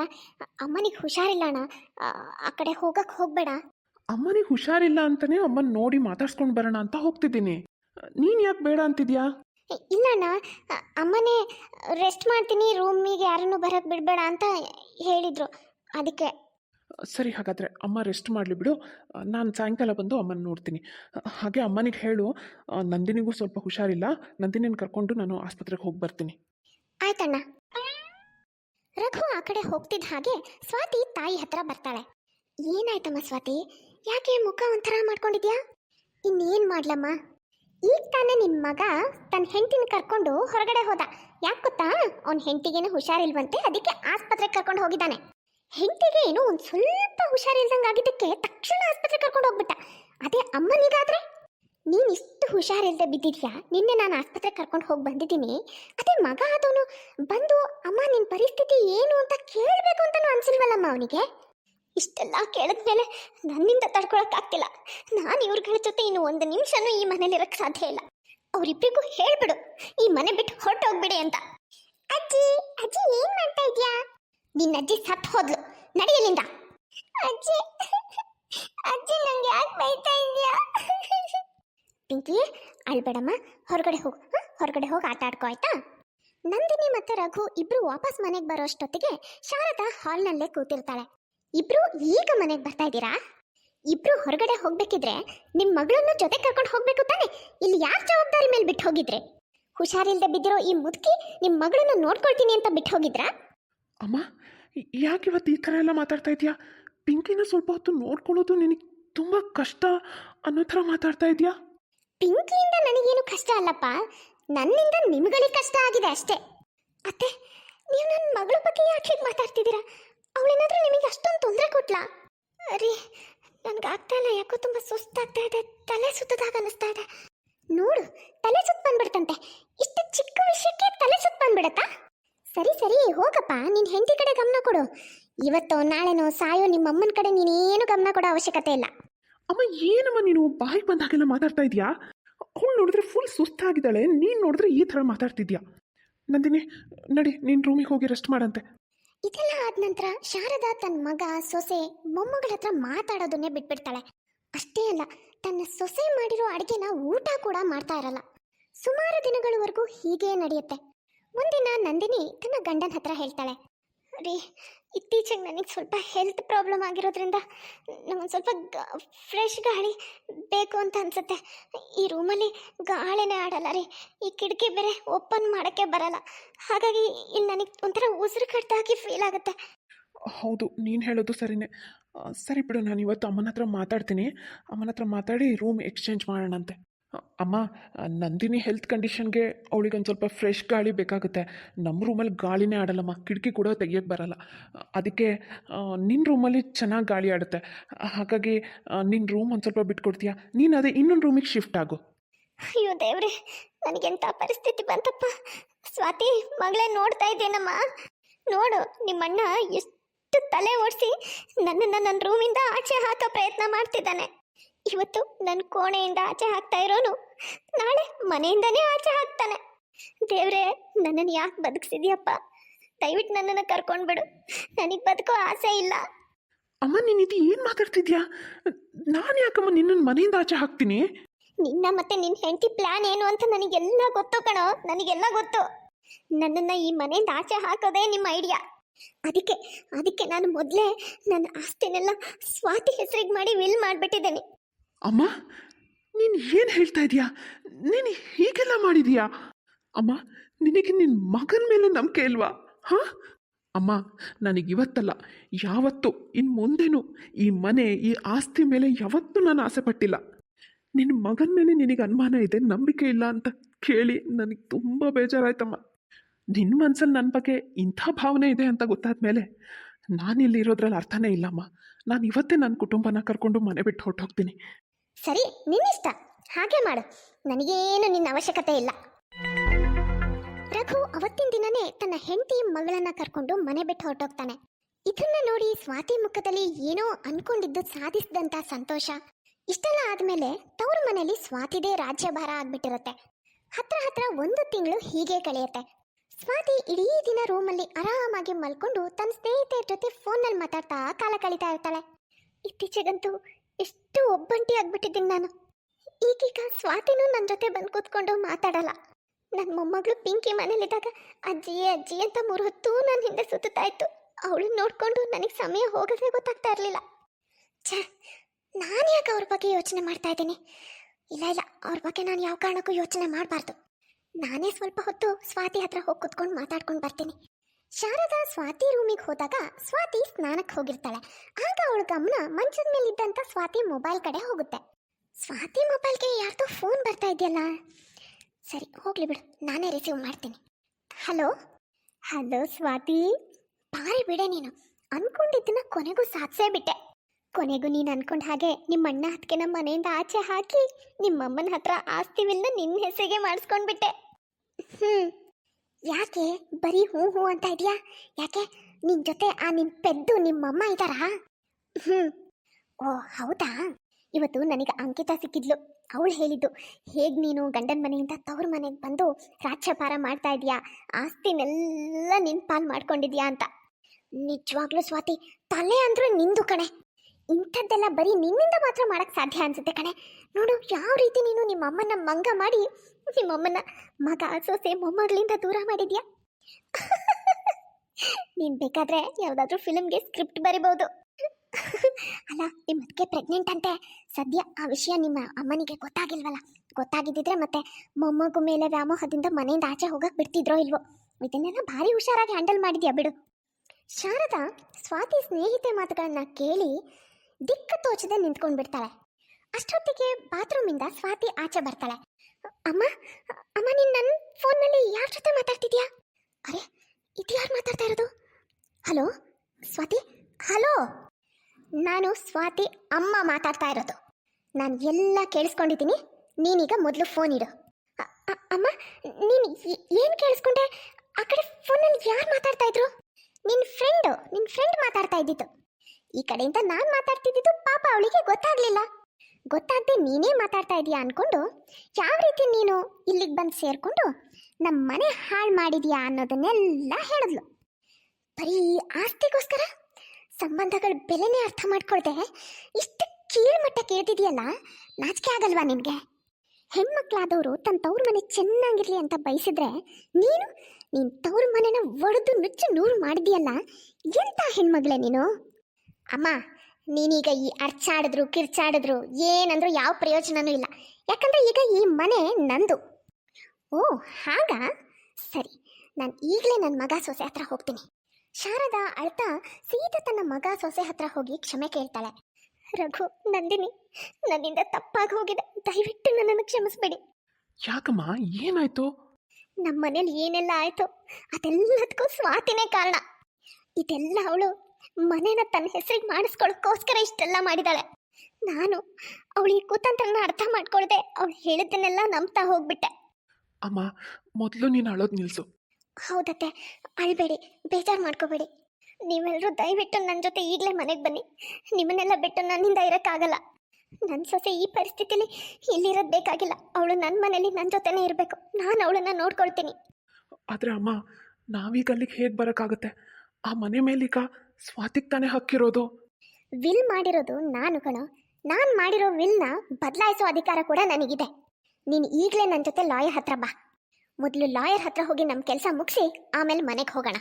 ಅಮ್ಮನಿಗೆ ಹುಷಾರಿಲ್ಲ ಅಣ್ಣ. ಆ, ಕಡೆ ಹೋಗಕ್ಕೆ ಹೋಗಬೇಡ. ಅಮ್ಮನಿಗೆ ಹುಷಾರಿಲ್ಲ ಅಂತಾನೆ ಅಮ್ಮನ ನೋಡಿ ಮಾತಾಡ್ಸ್ಕೊಂಡು ಬರೋಣ ಅಂತ ಹೋಗ್ತಿದ್ದೀನಿ. ನೀನು ಯಾಕೆ ಬೇಡ ಅಂತಿದ್ಯಾ? ಇಲ್ಲ ಅಣ್ಣ. ಅಮ್ಮನೇ ರೆಸ್ಟ್ ಮಾಡ್ತೀನಿ ರೂಮಿಗೆ ಯಾರನ್ನು ಬರಕ್ಕೆ ಬಿಡಬೇಡ ಅಂತ ಹೇಳಿದ್ರು. ಅದಕ್ಕೆ. ಸರಿ ಹಾಗಾದರೆ ಅಮ್ಮ ರೆಸ್ಟ್ ಮಾಡಲಿ ಬಿಡು. ನಾನು ಸಾಯಂಕಾಲ ಬಂದು ಅಮ್ಮನ ನೋಡ್ತೀನಿ. ಹಾಗೆ ಅಮ್ಮನಿಗೆ ಹೇಳು ನಂದಿನಿಗೂ ಸ್ವಲ್ಪ ಹುಷಾರಿಲ್ಲ. ನಂದಿನಿನ ಕರ್ಕೊಂಡು ನಾನು ಆಸ್ಪತ್ರೆಗೆ ಹೋಗಿ ಬರ್ತೀನಿ. ಆಯ್ತಣ್ಣ. ರಘು ಆ ಕಡೆ ಹೋಗ್ತಿದ್ದ ಹಾಗೆ ಸ್ವಾತಿ ತಾಯಿ ಹತ್ರ ಬರ್ತಾಳೆ. ಏನಾಯ್ತಮ್ಮ ಸ್ವಾತಿ? ಯಾಕೆ ಮುಖ ಒಂಥರ ಮಾಡ್ಕೊಂಡಿದ್ಯಾ? ಇನ್ನೇನ್ ಮಾಡ್ಲಮ್ಮ? ಈಗ ತಾನೇ ನಿನ್ ಮಗ ತನ್ನ ಹೆಂಡತಿನ ಕರ್ಕೊಂಡು ಹೊರಗಡೆ ಹೋದ. ಯಾಕೆ ಗೊತ್ತಾ? ಅವನ ಹೆಂಡತಿಗೇನು ಹುಷಾರಿಲ್ವಂತೆ, ಅದಕ್ಕೆ ಆಸ್ಪತ್ರೆಗೆ ಕರ್ಕೊಂಡು ಹೋಗಿದ್ದಾನೆ. ಹೆಂಡತಿಗೆ ಏನೋ ಒಂದು ಸ್ವಲ್ಪ ಹುಷಾರಿಲ್ದಂಗೆ ಆಗಿದ್ದಕ್ಕೆ ತಕ್ಷಣ ಆಸ್ಪತ್ರೆ ಕರ್ಕೊಂಡು ಹೋಗ್ಬಿಟ್ಟ. ಅದೇ ಅಮ್ಮನಿಗಾದ್ರೆ? ನೀನ್ ಇಷ್ಟು ಹುಷಾರಿಲ್ಲದೆ ಬಿದ್ದಿದ್ಯಾ? ನಿನ್ನೆ ನಾನು ಆಸ್ಪತ್ರೆ ಕರ್ಕೊಂಡು ಹೋಗಿ ಬಂದಿದ್ದೀನಿ. ಅದೇ ಮಗ ಆದವನು ಬಂದು, ಅಮ್ಮ ನಿನ್ನ ಪರಿಸ್ಥಿತಿ ಏನು ಅಂತ ಕೇಳಬೇಕು ಅಂತಲೂ ಅನ್ಸಿಲ್ವಲ್ಲಮ್ಮ ಅವನಿಗೆ? ಇಷ್ಟೆಲ್ಲ ಕೇಳಿದ್ಮೇಲೆ ನನ್ನಿಂದ ತಡ್ಕೊಳಕ್ಕಾಗ್ತಿಲ್ಲ ನಾನು ಇವ್ರಗಳ ಜೊತೆ ಇನ್ನು ಒಂದು ನಿಮಿಷನೂ ಈ ಮನೇಲಿರಕ್ಕೆ ಸಾಧ್ಯ ಇಲ್ಲ. ಅವರಿಬ್ಬರಿಗೂ ಹೇಳ್ಬಿಡು, ಈ ಮನೆ ಬಿಟ್ಟು ಹೊರಟೋಗ್ಬಿಡಿ ಅಂತ. ಅಜ್ಜಿ ಅಜ್ಜಿ ಏನ್ ಮಾಡ್ತಾ ಇದ್ಯಾ? ನಿನ್ನ ಅಜ್ಜಿ ಸತ್ ಹೋದ್ಲು. ನಡೆಯಲಿಂದ ಅಜ್ಜಿ ಅಜ್ಜಿ ನಂಗೆ ಯಾಕೆ ಬೈತಾ ಇದೆಯಾ? ಪಿಂಕಿ ಅಳ್ಬೇಡಮ್ಮ ಹೊರಗಡೆ ಹೋಗು, ಹ? ಹೊರಗಡೆ ಹೋಗಿ ಆಟ ಆಡ್ಕೋ, ಆಯ್ತಾ? ನಂದಿನಿ ಮತ್ತೆ ರಘು ಇಬ್ರು ವಾಪಸ್ ಮನೆಗೆ ಬರೋ ಅಷ್ಟೊತ್ತಿಗೆ ಶಾರದಾ ಹಾಲ್ನಲ್ಲೇ ಕೂತಿರ್ತಾಳೆ. ಇಬ್ರು ಈಗ ಮನೆಗೆ ಬರ್ತಾ ಇದ್ದೀರಾ? ಇಬ್ರು ಹೊರಗಡೆ ಹೋಗ್ಬೇಕಿದ್ರೆ ನಿಮ್ಮ ಮಗಳನ್ನ ಜೊತೆ ಕರ್ಕೊಂಡು ಹೋಗ್ಬೇಕು ತಾನೆ? ಇಲ್ಲಿ ಯಾರ್ ಜವಾಬ್ದಾರಿ ಮೇಲೆ ಬಿಟ್ಟು ಹೋಗಿದ್ರೆ? ಹುಷಾರಿಲ್ದೆ ಬಿದ್ದಿರೋ ಈ ಮುದುಕಿ ನಿಮ್ ಮಗಳನ್ನ ನೋಡ್ಕೊಳ್ತೀನಿ ಅಂತ ಬಿಟ್ಟು ಹೋಗಿದ್ರಾ? ಅಮ್ಮ, ಯಾಕೆ ಇವತ್ತು ಈ ಥರ ಎಲ್ಲ ಮಾತಾಡ್ತಾ ಇದೆಯಾ? ಪಿಂಕಿನ ಸ್ವಲ್ಪ ಹೊತ್ತು ನೋಡ್ಕೊಳ್ಳೋದು ನಿನಗೆ ತುಂಬ ಕಷ್ಟ ಅನ್ನೋ ಥರ ಮಾತಾಡ್ತಾ ಇದೆಯಾ? ಪಿಂಕಿಯಿಂದ ನನಗೇನು ಕಷ್ಟ ಅಲ್ಲಪ್ಪ? ನನ್ನಿಂದ ನಿಮ್ಗಳಿಗೆ ಕಷ್ಟ ಆಗಿದೆ ಅಷ್ಟೇ. ಅತ್ತೆ, ನೀವು ನನ್ನ ಮಗಳ ಬಗ್ಗೆ ಯಾಕೆ ಹೀಗೆ ಮಾತಾಡ್ತಿದ್ದೀರಾ? ಅವಳೇನಾದ್ರೂ ನಿಮಗೆ ಅಷ್ಟೊಂದು ತೊಂದರೆ ಕೊಟ್ಲಾ? ರೀ ನನ್ಗೆ ಆಗ್ತಾ ಇಲ್ಲ, ಯಾಕೋ ತುಂಬ ಸುಸ್ತಾಗ್ತಾ ಇದೆ, ತಲೆ ಸುತ್ತದಾಗ ಅನ್ನಿಸ್ತಾ ಇದೆ. ನೋಡು, ತಲೆ ಸುತ್ತ ಬಂದ್ಬಿಡ್ತಂತೆ. ಇಷ್ಟು ಚಿಕ್ಕ ವಿಷಯಕ್ಕೆ ತಲೆ ಸುತ್ತ ಬಂದ್ಬಿಡತ್ತಾ? ಸರಿ ಸರಿ, ಹೋಗಪ್ಪ ನಿನ್ನ ಹೆಂಡತಿ ಕಡೆ ಗಮನ ಕೊಡು. ಇವತ್ತೋ, ನಾಳೆನೋ, ಸಾಯೋ ನಿಮ್ಮ ಅಮ್ಮನ ಕಡೆ ನೀನೇನು ಗಮನ ಕೊಡೋ ಅವಶ್ಯಕತೆ ಇಲ್ಲ. ಅಮ್ಮ, ಏನಮ್ಮ ನೀನು ಬಾಯಿಗೆ ಬಂದಾಗೆಲ್ಲ ಮಾತಾಡ್ತಾ ಇದೀಯಾ? ಅವಳು ನೋಡಿದ್ರೆ ಫುಲ್ ಸುಸ್ತಾಗಿದ್ದಾಳೆ. ನೀನು ನೋಡಿದ್ರೆ ಈ ಥರ ಮಾತಾಡ್ತಿದ್ಯಾ? ನಂದಿನಿ, ನಡಿ, ನೀನು ರೂಮಿಗೆ ಹೋಗಿ ರೆಸ್ಟ್ ಮಾಡಂತೆ. ಇದೆಲ್ಲ ಆದ ನಂತರ ಶಾರದಾ ತನ್ನ ಮಗ ಸೊಸೆ ಮೊಮ್ಮಗಳ ಹತ್ರ ಮಾತಾಡೋದನ್ನೇ ಬಿಟ್ಬಿಡ್ತಾಳೆ. ಅಷ್ಟೇ ಅಲ್ಲ, ತನ್ನ ಸೊಸೆ ಮಾಡಿರೋ ಅಡುಗೆನ ಊಟ ಕೂಡ ಮಾಡ್ತಾ ಇರಲ್ಲ. ಸುಮಾರು ದಿನಗಳವರೆಗೂ ಹೀಗೆ ನಡೆಯುತ್ತೆ. ಒಂದಿನ ನಂದಿನಿ ತನ್ನ ಗಂಡನ ಹತ್ರ ಹೇಳ್ತಾಳೆ, ರೀ ಇತ್ತೀಚೆಗೆ ನನಗೆ ಸ್ವಲ್ಪ ಹೆಲ್ತ್ ಪ್ರಾಬ್ಲಮ್ ಆಗಿರೋದ್ರಿಂದ ನಮಗೆ ಸ್ವಲ್ಪ ಫ್ರೆಶ್ ಗಾಳಿ ಬೇಕು ಅಂತ ಅನ್ಸುತ್ತೆ. ಈ ರೂಮಲ್ಲಿ ಗಾಳಿನೇ ಆಡಲ್ಲ ರೀ. ಈ ಕಿಟಕಿ ಬೇರೆ ಓಪನ್ ಮಾಡೋಕ್ಕೆ ಬರಲ್ಲ. ಹಾಗಾಗಿ ಇಲ್ಲಿ ನನಗೆ ಒಂಥರ ಉಸಿರು ಕಟ್ಟಾಗಿ ಫೀಲ್ ಆಗುತ್ತೆ. ಹೌದು, ನೀನು ಹೇಳೋದು ಸರಿನೇ. ಸರಿ ಬಿಡು, ನಾನು ಇವತ್ತು ಅಮ್ಮನ ಹತ್ರ ಮಾತಾಡ್ತೀನಿ. ಅಮ್ಮನ ಹತ್ರ ಮಾತಾಡಿ ರೂಮ್ ಎಕ್ಸ್ಚೇಂಜ್ ಮಾಡೋಣಂತೆ. ಅಮ್ಮ ನಂದಿನಿ ಹೆಲ್ತ್ ಕಂಡೀಷನ್ಗೆ ಅವಳಿಗೆ ಒಂದು ಸ್ವಲ್ಪ ಫ್ರೆಶ್ ಗಾಳಿ ಬೇಕಾಗುತ್ತೆ. ನಮ್ಮ ರೂಮಲ್ಲಿ ಗಾಳಿನೇ ಆಡಲ್ಲಮ್ಮ, ಕಿಟಕಿ ಕೂಡ ತೆಗಿಯೋಕ್ಕೆ ಬರಲ್ಲ. ಅದಕ್ಕೆ ನಿನ್ನ ರೂಮಲ್ಲಿ ಚೆನ್ನಾಗಿ ಗಾಳಿ ಆಡುತ್ತೆ. ಹಾಗಾಗಿ ನಿನ್ನ ರೂಮ್ ಒಂದು ಸ್ವಲ್ಪ ಬಿಟ್ಕೊಡ್ತೀಯಾ? ನೀನು ಅದೇ ಇನ್ನೊಂದು ರೂಮಿಗೆ ಶಿಫ್ಟ್ ಆಗು. ಅಯ್ಯೋ ದೇವ್ರೆ ನನಗೆಂಥ ಪರಿಸ್ಥಿತಿ ಬಂತಪ್ಪ. ಸ್ವಾತಿ, ಮಗಳೇ ನೋಡ್ತಾ ಇದ್ದೇನಮ್ಮ. ನೋಡು, ನಿಮ್ಮಣ್ಣ ಎಷ್ಟು ತಲೆ ಓಡಿಸಿ ನನ್ನನ್ನು ನನ್ನ ರೂಮಿಂದ ಆಚೆ ಹಾಕೋ ಪ್ರಯತ್ನ ಮಾಡ್ತಿದ್ದಾನೆ. ಇವತ್ತು ನನ್ನ ಕೋಣೆಯಿಂದ ಆಚೆ ಹಾಕ್ತಾ ಇರೋನು. ನಾಳೆ ಮನೆಯಿಂದನೇ ಆಚೆ ಹಾಕ್ತಾನೆ. ದೇವ್ರೆ ನನ್ನನ್ನು ಯಾಕೆ ಬದುಕಿಸಿದ್ಯಪ್ಪ? ದಯವಿಟ್ಟು ನನ್ನನ್ನು ಕರ್ಕೊಂಡ್ಬಿಡು ನನಗೆ ಬದುಕೋ ಆಸೆ ಇಲ್ಲ. ಅಮ್ಮ ನೀನು ಇದು ಏನು ಮಾತಾಡ್ತಿದ್ಯಾ? ನಾನು ಯಾಕಮ್ಮ ನಿನ್ನನ್ನು ಮನೆಯಿಂದ ಆಚೆ ಹಾಕ್ತೀನಿ? ನಿನ್ನ ಮತ್ತೆ ನಿನ್ನ ಹೆಂಡತಿ ಪ್ಲಾನ್ ಏನು ಅಂತ ನನಗೆಲ್ಲ ಗೊತ್ತು ಕಣೋ. ನನಗೆಲ್ಲ ಗೊತ್ತು. ನನ್ನನ್ನು ಈ ಮನೆಯಿಂದ ಆಚೆ ಹಾಕೋದೇ ನಿಮ್ಮ ಐಡಿಯಾ. ಅದಕ್ಕೆ ಅದಕ್ಕೆ ನಾನು ಮೊದಲೇ ನನ್ನ ಆಸ್ತಿನೆಲ್ಲ ಸ್ವಾತಿ ಹೆಸರಿಗೆ ಮಾಡಿ ವಿಲ್ ಮಾಡಿಬಿಟ್ಟಿದ್ದೇನೆ. ಅಮ್ಮ, ನೀನು ಏನು ಹೇಳ್ತಾ ಇದೀಯಾ? ನೀನು ಹೀಗೆಲ್ಲ ಮಾಡಿದೀಯಾ? ಅಮ್ಮ, ನಿನಗೆ ನಿನ್ನ ಮಗನ ಮೇಲೆ ನಂಬಿಕೆ ಇಲ್ವಾ? ಹಾಂ? ಅಮ್ಮ, ನನಗೆ ಇವತ್ತಲ್ಲ, ಯಾವತ್ತೂ ಇನ್ನು ಮುಂದೆನೂ ಈ ಮನೆ, ಈ ಆಸ್ತಿ ಮೇಲೆ ಯಾವತ್ತೂ ನಾನು ಆಸೆ ಪಟ್ಟಿಲ್ಲ. ನಿನ್ನ ಮಗನ ಮೇಲೆ ನಿನಗೆ ಅನುಮಾನ ಇದೆ, ನಂಬಿಕೆ ಇಲ್ಲ ಅಂತ ಕೇಳಿ ನನಗೆ ತುಂಬ ಬೇಜಾರಾಯ್ತಮ್ಮ. ನಿನ್ನ ಮನಸ್ಸಲ್ಲಿ ನನ್ನ ಬಗ್ಗೆ ಇಂಥ ಭಾವನೆ ಇದೆ ಅಂತ ಗೊತ್ತಾದ ಮೇಲೆ ನಾನು ಇಲ್ಲಿ ಇರೋದ್ರಲ್ಲಿ ಅರ್ಥನೇ ಇಲ್ಲಮ್ಮ. ನಾನು ಇವತ್ತೇ ನನ್ನ ಕುಟುಂಬನ ಕರ್ಕೊಂಡು ಮನೆ ಬಿಟ್ಟು ಹೊರಟೋಗ್ತೀನಿ. ಸರಿ, ನಿನ್ನಿಷ್ಟ. ಹಾಗೆ ಮಾಡು. ನನಗೇನು ನಿನ್ನ ಅವಶ್ಯಕತೆ ಇಲ್ಲ. ರಘು ಅವತ್ತಿನ ದಿನನೇ ತನ್ನ ಹೆಂಡತಿ ಮಗಳನ್ನ ಕರ್ಕೊಂಡು ಮನೆ ಬಿಟ್ಟು ಹೊರಟೋಗ್ತಾನೆ. ಇದನ್ನ ನೋಡಿ ಸ್ವಾತಿ ಮುಖದಲ್ಲಿ ಏನೋ ಅನ್ಕೊಂಡಿದ್ದು ಸಾಧಿಸಿದಂತ ಸಂತೋಷ. ಇಷ್ಟೆಲ್ಲ ಆದ್ಮೇಲೆ ತವ್ರ ಮನೆಯಲ್ಲಿ ಸ್ವಾತಿದೇ ರಾಜ್ಯಭಾರ ಆಗ್ಬಿಟ್ಟಿರುತ್ತೆ. ಹತ್ರ ಹತ್ರ ಒಂದು ತಿಂಗಳು ಹೀಗೆ ಕಳೆಯುತ್ತೆ. ಸ್ವಾತಿ ಇಡೀ ದಿನ ರೂಮಲ್ಲಿ ಆರಾಮಾಗಿ ಮಲ್ಕೊಂಡು ತನ್ನ ಸ್ನೇಹಿತೆಯ ಜೊತೆ ಫೋನಲ್ಲಿ ಮಾತಾಡ್ತಾ ಕಾಲ ಕಳೀತಾ ಇರ್ತಾಳೆ. ಇತ್ತೀಚೆಗಂತೂ ಎಷ್ಟು ಒಬ್ಬಂಟಿ ಆಗ್ಬಿಟ್ಟಿದ್ದೀನಿ ನಾನು. ಈಗೀಗ ಸ್ವಾತಿನೂ ನನ್ನ ಜೊತೆ ಬಂದು ಕೂತ್ಕೊಂಡು ಮಾತಾಡಲ್ಲ. ನನ್ನ ಮೊಮ್ಮಗಳು ಪಿಂಕಿ ಮನೇಲಿದ್ದಾಗ ಅಜ್ಜಿ ಅಜ್ಜಿ ಅಂತ ಮೂರು ಹೊತ್ತು ನನ್ನ ಹಿಂದೆ ಸುತ್ತಾ ಇತ್ತು. ಅವಳು ನೋಡಿಕೊಂಡು ನನಗೆ ಸಮಯ ಹೋಗೋದೇ ಗೊತ್ತಾಗ್ತಾ ಇರಲಿಲ್ಲ. ಛ, ನಾನು ಯಾಕೆ ಅವ್ರ ಬಗ್ಗೆ ಯೋಚನೆ ಮಾಡ್ತಾ ಇದ್ದೀನಿ? ಇಲ್ಲ ಇಲ್ಲ, ಅವ್ರ ಬಗ್ಗೆ ನಾನು ಯಾವ ಕಾರಣಕ್ಕೂ ಯೋಚನೆ ಮಾಡಬಾರ್ದು. ನಾನೇ ಸ್ವಲ್ಪ ಹೊತ್ತು ಸ್ವಾತಿ ಹತ್ರ ಹೋಗಿ ಕುತ್ಕೊಂಡು ಮಾತಾಡ್ಕೊಂಡು ಬರ್ತೀನಿ. ಶಾರದಾ ಸ್ವಾತಿ ರೂಮಿಗೆ ಹೋದಾಗ ಸ್ವಾತಿ ಸ್ನಾನಕ್ಕೆ ಹೋಗಿರ್ತಾಳೆ. ಆಗ ಅವಳ ಗಮನ ಮಂಚದ ಮೇಲಿದ್ದಂಥ ಸ್ವಾತಿ ಮೊಬೈಲ್ ಕಡೆ ಹೋಗುತ್ತೆ. ಸ್ವಾತಿ ಮೊಬೈಲ್ಗೆ ಯಾರ್ದೋ ಫೋನ್ ಬರ್ತಾ ಇದೆಯಲ್ಲ? ಸರಿ, ಹೋಗ್ಲಿ ಬಿಡು. ನಾನೇ ರಿಸೀವ್ ಮಾಡ್ತೀನಿ. Hello hello Swathi? ಬಾರಿ ಬಿಡೆ ನೀನು. ಅನ್ಕೊಂಡಿದ್ದನ್ನ ಕೊನೆಗೂ ಸಾಧಿಸೇ ಬಿಟ್ಟೆ. ಕೊನೆಗೂ ನೀನು ಅನ್ಕೊಂಡ ಹಾಗೆ ನಿಮ್ಮ ಅಣ್ಣ ಹತ್ಕೆ ನಮ್ಮ ಮನೆಯಿಂದ ಆಚೆ ಹಾಕಿ ನಿಮ್ಮಮ್ಮನ ಹತ್ರ ಆಸ್ತಿ ವಿಲ್ನ ನಿನ್ನ ಹೆಸರಿಗೆ ಮಾಡಿಸ್ಕೊಂಡ್ಬಿಟ್ಟೆ. ಹ್ಞೂ ಯಾಕೆ ಬರೀ ಹೂ ಹೂ ಅಂತ ಇದೆಯಾ? ಯಾಕೆ ನಿನ್ನ ಜೊತೆ ಆ ನಿನ್ನ ಪೆದ್ದು ನಿಮ್ಮಮ್ಮ ಇದ್ದಾರಾ? ಹ್ಞೂ ಓ, ಹೌದಾ? ಇವತ್ತು ನನಗೆ ಅಂಕಿತ ಸಿಕ್ಕಿದ್ಲು. ಅವಳು ಹೇಳಿದ್ದು, ಹೇಗೆ ನೀನು ಗಂಡನ ಮನೆಯಿಂದ ತವ್ರ ಮನೆಗೆ ಬಂದು ರಾಜ್ಯಭಾರ ಮಾಡ್ತಾ ಇದೀಯಾ? ಆಸ್ತಿನೆಲ್ಲ ನಿನ್ ಪಾಲ್ ಮಾಡ್ಕೊಂಡಿದ್ಯಾ ಅಂತ. ನಿಜವಾಗ್ಲೂ ಸ್ವಾತಿ, ತಲೆ ಅಂದ್ರೂ ನಿಂದು ಕಣೆ. ಇಂಥದ್ದೆಲ್ಲ ಬರೀ ನಿನ್ನಿಂದ ಮಾತ್ರ ಮಾಡಕ್ ಸಾಧ್ಯ ಅನ್ಸುತ್ತೆ ಕಣೆ. ನೋಡು, ಯಾವ ರೀತಿ ನೀನು ನಿಮ್ಮ ಅಮ್ಮನ ಮಂಗ ಮಾಡಿ ನಿಮ್ಮಮ್ಮನ ಮಗ ಸೊಸೆ ಮೊಮ್ಮಗಳಿಂದ ದೂರ ಮಾಡಿದ್ಯಾ? ನೀನು ಬೇಕಾದ್ರೆ ಯಾವುದಾದ್ರೂ ಫಿಲ್ಮ್ಗೆ ಸ್ಕ್ರಿಪ್ಟ್ ಬರಿಬಹುದು ಅಲ್ಲ ನಿಮ್ಮ ಅದಕ್ಕೆ ಪ್ರೆಗ್ನೆಂಟ್ ಅಂತೆ. ಸದ್ಯ ಆ ವಿಷಯ ನಿಮ್ಮ ಅಮ್ಮನಿಗೆ ಗೊತ್ತಾಗಿಲ್ವಲ್ಲ? ಗೊತ್ತಾಗಿದ್ದಿದ್ರೆ ಮತ್ತೆ ಮೊಮ್ಮಗು ಮೇಲೆ ವ್ಯಾಮೋಹದಿಂದ ಮನೆಯಿಂದ ಆಚೆ ಹೋಗಕ್ಕೆ ಬಿಡ್ತಿದ್ರೋ ಇಲ್ವೋ? ಇದನ್ನೆಲ್ಲ ಭಾರಿ ಹುಷಾರಾಗಿ ಹ್ಯಾಂಡಲ್ ಮಾಡಿದ್ಯಾ ಬಿಡು. ಶಾರದಾ, ಸ್ವಾತಿ ಸ್ನೇಹಿತೆ ಮಾತುಗಳನ್ನ ಕೇಳಿ ದಿಕ್ಕ ತೋಚದೆ ನಿಂತ್ಕೊಂಡು ಬಿಡ್ತಾಳೆ ಅಷ್ಟೊತ್ತಿಗೆ ಬಾತ್ರೂಮಿಂದ ಸ್ವಾತಿ ಆಚೆ ಬರ್ತಾಳೆ. ಅಮ್ಮ ಅಮ್ಮ, ನೀನ್ ನನ್ನ ಫೋನ್ನಲ್ಲಿ ಯಾರ ಜೊತೆ ಮಾತಾಡ್ತಿದ್ಯಾ? ಅರೆ, ಇದು ಯಾರು ಮಾತಾಡ್ತಾ ಇರೋದು? ಹಲೋ, ಸ್ವಾತಿ? ಹಲೋ, ನಾನು ಸ್ವಾತಿ ಅಮ್ಮ ಮಾತಾಡ್ತಾ ಇರೋದು. ನಾನು ಎಲ್ಲ ಕೇಳಿಸ್ಕೊಂಡಿದ್ದೀನಿ, ನೀನೀಗ ಮೊದಲು ಫೋನ್ ಇಡು. ಅಮ್ಮ, ನೀನು ಏನು ಕೇಳಿಸ್ಕೊಂಡೆ? ಆ ಕಡೆ ಫೋನಲ್ಲಿ ಯಾರು ಮಾತಾಡ್ತಾ ಇದ್ರು? ನಿನ್ನ ಫ್ರೆಂಡು ನಿನ್ನ ಫ್ರೆಂಡ್ ಮಾತಾಡ್ತಾ ಇದ್ದಿತ್ತು ಈ ಕಡೆಯಿಂದ ನಾನು ಮಾತಾಡ್ತಿದ್ದಿದ್ದು ಪಾಪ ಅವಳಿಗೆ ಗೊತ್ತಾಗ್ಲಿಲ್ಲ. ಗೊತ್ತಾಗದೆ ನೀನೇ ಮಾತಾಡ್ತಾ ಇದೀಯಾ ಅಂದ್ಕೊಂಡು ಯಾವ ರೀತಿ ನೀನು ಇಲ್ಲಿಗೆ ಬಂದು ಸೇರ್ಕೊಂಡು ನಮ್ಮ ಮನೆ ಹಾಳು ಮಾಡಿದೀಯಾ ಅನ್ನೋದನ್ನೆಲ್ಲ ಹೇಳಿದ್ಲು. ಬರೀ ಆಸ್ತಿಗೋಸ್ಕರ ಸಂಬಂಧಗಳ ಬೆಲೆನೇ ಅರ್ಥ ಮಾಡ್ಕೊಳ್ದೆ ಇಷ್ಟು ಕೀಳ್ಮಟ್ಟ ಕೇಳ್ತಿದೆಯಲ್ಲ, ನಾಚಿಕೆ ಆಗಲ್ವಾ ನಿನಗೆ? ಹೆಣ್ಮಕ್ಳಾದವರು ತನ್ನ ತವ್ರ ಮನೆ ಚೆನ್ನಾಗಿರಲಿ ಅಂತ ಬಯಸಿದ್ರೆ ನೀನು ನೀನು ತವ್ರ ಮನೆನ ಒಡೆದು ನುಚ್ಚು ನೂರು ಮಾಡಿದ್ಯಲ್ಲ ಎಂಥ ಹೆಣ್ಮಗಳೇ ನೀನು? ಅಮ್ಮ ನೀನೀಗ ಈ ಅರ್ಚಾಡಿದ್ರು ಕಿರ್ಚಾಡಿದ್ರು ಏನಂದ್ರು ಯಾವ ಪ್ರಯೋಜನನೂ ಇಲ್ಲ. ಯಾಕಂದ್ರೆ ಈಗ ಈ ಮನೆ ನಂದು. ಓ ಹಾಗಾ? ಸರಿ ನಾನು ಈಗಲೇ ನನ್ನ ಮಗ ಸೊಸೆ ಹತ್ರ ಹೋಗ್ತೀನಿ. ಶಾರದಾ ಅಳ್ತಾ ಸೀದಾ ತನ್ನ ಮಗ ಸೊಸೆ ಹತ್ರ ಹೋಗಿ ಕ್ಷಮೆ ಕೇಳ್ತಾಳೆ. ರಘು ನಂದಿನಿ ನನ್ನಿಂದ ತಪ್ಪಾಗಿ ಹೋಗಿದೆ. ದಯವಿಟ್ಟು ನನ್ನನ್ನು ಕ್ಷಮಿಸ್ಬೇಡಿ. ಯಾಕಮ್ಮ ಏನಾಯ್ತು? ನಮ್ಮ ಮನೇಲಿ ಏನೆಲ್ಲ ಆಯ್ತು ಅದೆಲ್ಲದಕ್ಕೂ ಸ್ವಾತಿನೇ ಕಾರಣ. ಇದೆಲ್ಲ ಅವಳು ಮನೇನ ತನ್ನ ಹೆಸರಿಗೆ ಮಾಡಿಸ್ಕೊಳ್ಳೋಕ್ಕೋಸ್ಕರ ಇಷ್ಟೆಲ್ಲ ಮಾಡಿದಾಳೆ. ನಾನು ಅವಳು ಈ ಕುತಂತ್ರನ ಅರ್ಥ ಮಾಡ್ಕೊಳ್ದೆ. ಅವಳು ಹೇಳಿದ್ದನ್ನೆಲ್ಲ ನಂಬ್ತಾ ಹೋಗ್ಬಿಟ್ಟೆ. ಅಮ್ಮ ಮೊದಲು ನೀನು ಅಳೋದು ನಿಲ್ಸು. ಹೌದತ್ತೆ ಅಳ್ಬೇಡಿ ಬೇಜಾರು ಮಾಡ್ಕೋಬೇಡಿ. ನೀವೆಲ್ಲರೂ ದಯವಿಟ್ಟು ನನ್ನ ಜೊತೆ ಈಗಲೇ ಮನೆಗೆ ಬನ್ನಿ. ನಿಮ್ಮನ್ನೆಲ್ಲ ಬಿಟ್ಟು ನನ್ನಿಂದ ಇರೋಕ್ಕಾಗಲ್ಲ. ನನ್ನ ಸೊಸೆ ಈ ಪರಿಸ್ಥಿತಿಲಿ ಇಲ್ಲಿರೋದು ಬೇಕಾಗಿಲ್ಲ. ಅವಳು ನನ್ನ ಮನೇಲಿ ನನ್ನ ಜೊತೆನೇ ಇರಬೇಕು. ನಾನು ಅವಳನ್ನ ನೋಡ್ಕೊಳ್ತೀನಿ. ಆದರೆ ಅಮ್ಮ ನಾವೀಗ ಅಲ್ಲಿಗೆ ಹೇಗೆ ಬರೋಕ್ಕಾಗುತ್ತೆ? ಆ ಮನೆ ಮೇಲೀಗ ಸ್ವಾತಿಗೆ ತಾನೇ ಹಾಕಿರೋದು? ವಿಲ್ ಮಾಡಿರೋದು ನಾನು ಕಣೋ. ನಾನು ಮಾಡಿರೋ ವಿಲ್ನ ಬದಲಾಯಿಸೋ ಅಧಿಕಾರ ಕೂಡ ನನಗಿದೆ. ನೀನು ಈಗಲೇ ನನ್ನ ಜೊತೆ ಲಾಯರ್ ಹತ್ರ ಬಾ. ಮೊದಲು ಲಾಯರ್ ಹತ್ರ ಹೋಗಿ ನಮ್ಮ ಕೆಲಸ ಮುಗಿಸಿ, ಆಮೇಲೆ ಮನೆಗೆ ಹೋಗೋಣ.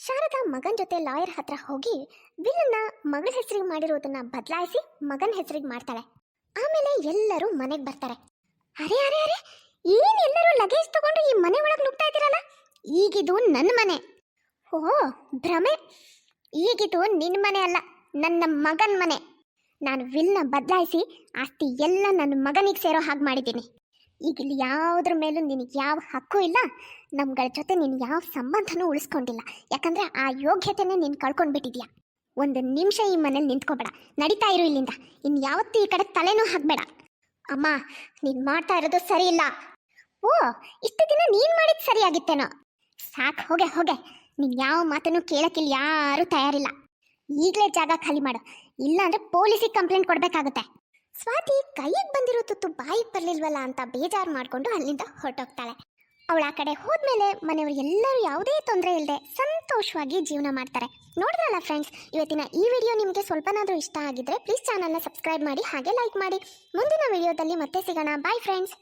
ಶಾರದ ಮಗನ ಜೊತೆ ಲಾಯರ್ ಹತ್ರ ಹೋಗಿ ವಿಲ್ನ ಮಗಳ ಹೆಸರಿಗೆ ಮಾಡಿರೋದನ್ನ ಬದಲಾಯಿಸಿ ಮಗನ ಹೆಸರಿಗೆ ಮಾಡ್ತಾಳೆ. ಆಮೇಲೆ ಎಲ್ಲರೂ ಮನೆಗೆ ಬರ್ತಾರೆ. ಅರೆ ಅರೆ ಅರೆ, ಏನು ಎಲ್ಲರೂ ಲಗೇಜ್ ತಗೊಂಡು ಈ ಮನೆ ಒಳಗೆ ನುಗ್ತಾ ಇದ್ದೀರಲ್ಲ? ಈಗಿದು ನನ್ನ ಮನೆ. ಓ ಭ್ರಮೆ. ಈಗಿದು ನಿನ್ನ ಮನೆ ಅಲ್ಲ, ನನ್ನ ಮಗನ ಮನೆ. ನಾನು ವಿಲ್ನ ಬದಲಾಯಿಸಿ ಆಸ್ತಿ ಎಲ್ಲ ನನ್ನ ಮಗನಿಗೆ ಸೇರೋ ಹಾಗೆ ಮಾಡಿದ್ದೀನಿ. ಈಗ ಇಲ್ಲಿ ಯಾವುದ್ರ ಮೇಲೂ ನಿನಗೆ ಯಾವ ಹಕ್ಕು ಇಲ್ಲ, ನಮ್ಗಳ ಜೊತೆ ನೀನು ಯಾವ ಸಂಬಂಧನೂ ಉಳಿಸ್ಕೊಂಡಿಲ್ಲ. ಯಾಕಂದ್ರೆ ಆ ಯೋಗ್ಯತೆನೇ ನೀನು ಕಳ್ಕೊಂಡ್ಬಿಟ್ಟಿದ್ಯಾ. ಒಂದು ನಿಮಿಷ ಈ ಮನೇಲಿ ನಿಂತ್ಕೊಬೇಡ. ನಡೀತಾ ಇರು ಇಲ್ಲಿಂದ. ಇನ್ನು ಯಾವತ್ತೂ ಈ ಕಡೆ ತಲೆನೂ ಹಾಕ್ಬೇಡ. ಅಮ್ಮ, ನೀನು ಮಾಡ್ತಾ ಇರೋದು ಸರಿ ಇಲ್ಲ. ಓ, ಇಷ್ಟು ದಿನ ನೀನು ಮಾಡಿದ್ದು ಸರಿಯಾಗಿತ್ತೇನೋ ಸಾಕು, ಹೋಗೆ ಹೋಗೆ. ನೀನು ಯಾವ ಮಾತನ್ನು ಕೇಳಕ್ಕಿಲ್ಲಿ ಯಾರೂ ತಯಾರಿಲ್ಲ. ಈಗಲೇ ಜಾಗ ಖಾಲಿ ಮಾಡು. ಇಲ್ಲಾಂದ್ರೆ ಪೊಲೀಸಿಗೆ ಕಂಪ್ಲೇಂಟ್ ಕೊಡಬೇಕಾಗುತ್ತೆ. ಸ್ವಾತಿ ಕೈಗೆ ಬಂದಿರೋ ತುತ್ತು ಬಾಯಿಗೆ ಬರಲಿಲ್ವಲ್ಲ ಅಂತ ಬೇಜಾರು ಮಾಡಿಕೊಂಡು ಅಲ್ಲಿಂದ ಹೊರಟೋಗ್ತಾಳೆ. ಅವಳು ಆ ಕಡೆ ಹೋದ್ಮೇಲೆ ಮನೆಯವರು ಎಲ್ಲರೂ ಯಾವುದೇ ತೊಂದರೆ ಇಲ್ಲದೆ ಸಂತೋಷವಾಗಿ ಜೀವನ ಮಾಡ್ತಾರೆ. ನೋಡಿದ್ರಲ್ಲ ಫ್ರೆಂಡ್ಸ್ ಇವತ್ತಿನ ಈ ವಿಡಿಯೋ ನಿಮಗೆ ಸ್ವಲ್ಪನಾದರೂ ಇಷ್ಟ ಆಗಿದ್ರೆ ಪ್ಲೀಸ್ ಚಾನಲ್ನ ಸಬ್ಸ್ಕ್ರೈಬ್ ಮಾಡಿ ಹಾಗೆ ಲೈಕ್ ಮಾಡಿ. ಮುಂದಿನ ವಿಡಿಯೋದಲ್ಲಿ ಮತ್ತೆ ಸಿಗೋಣ. Bye friends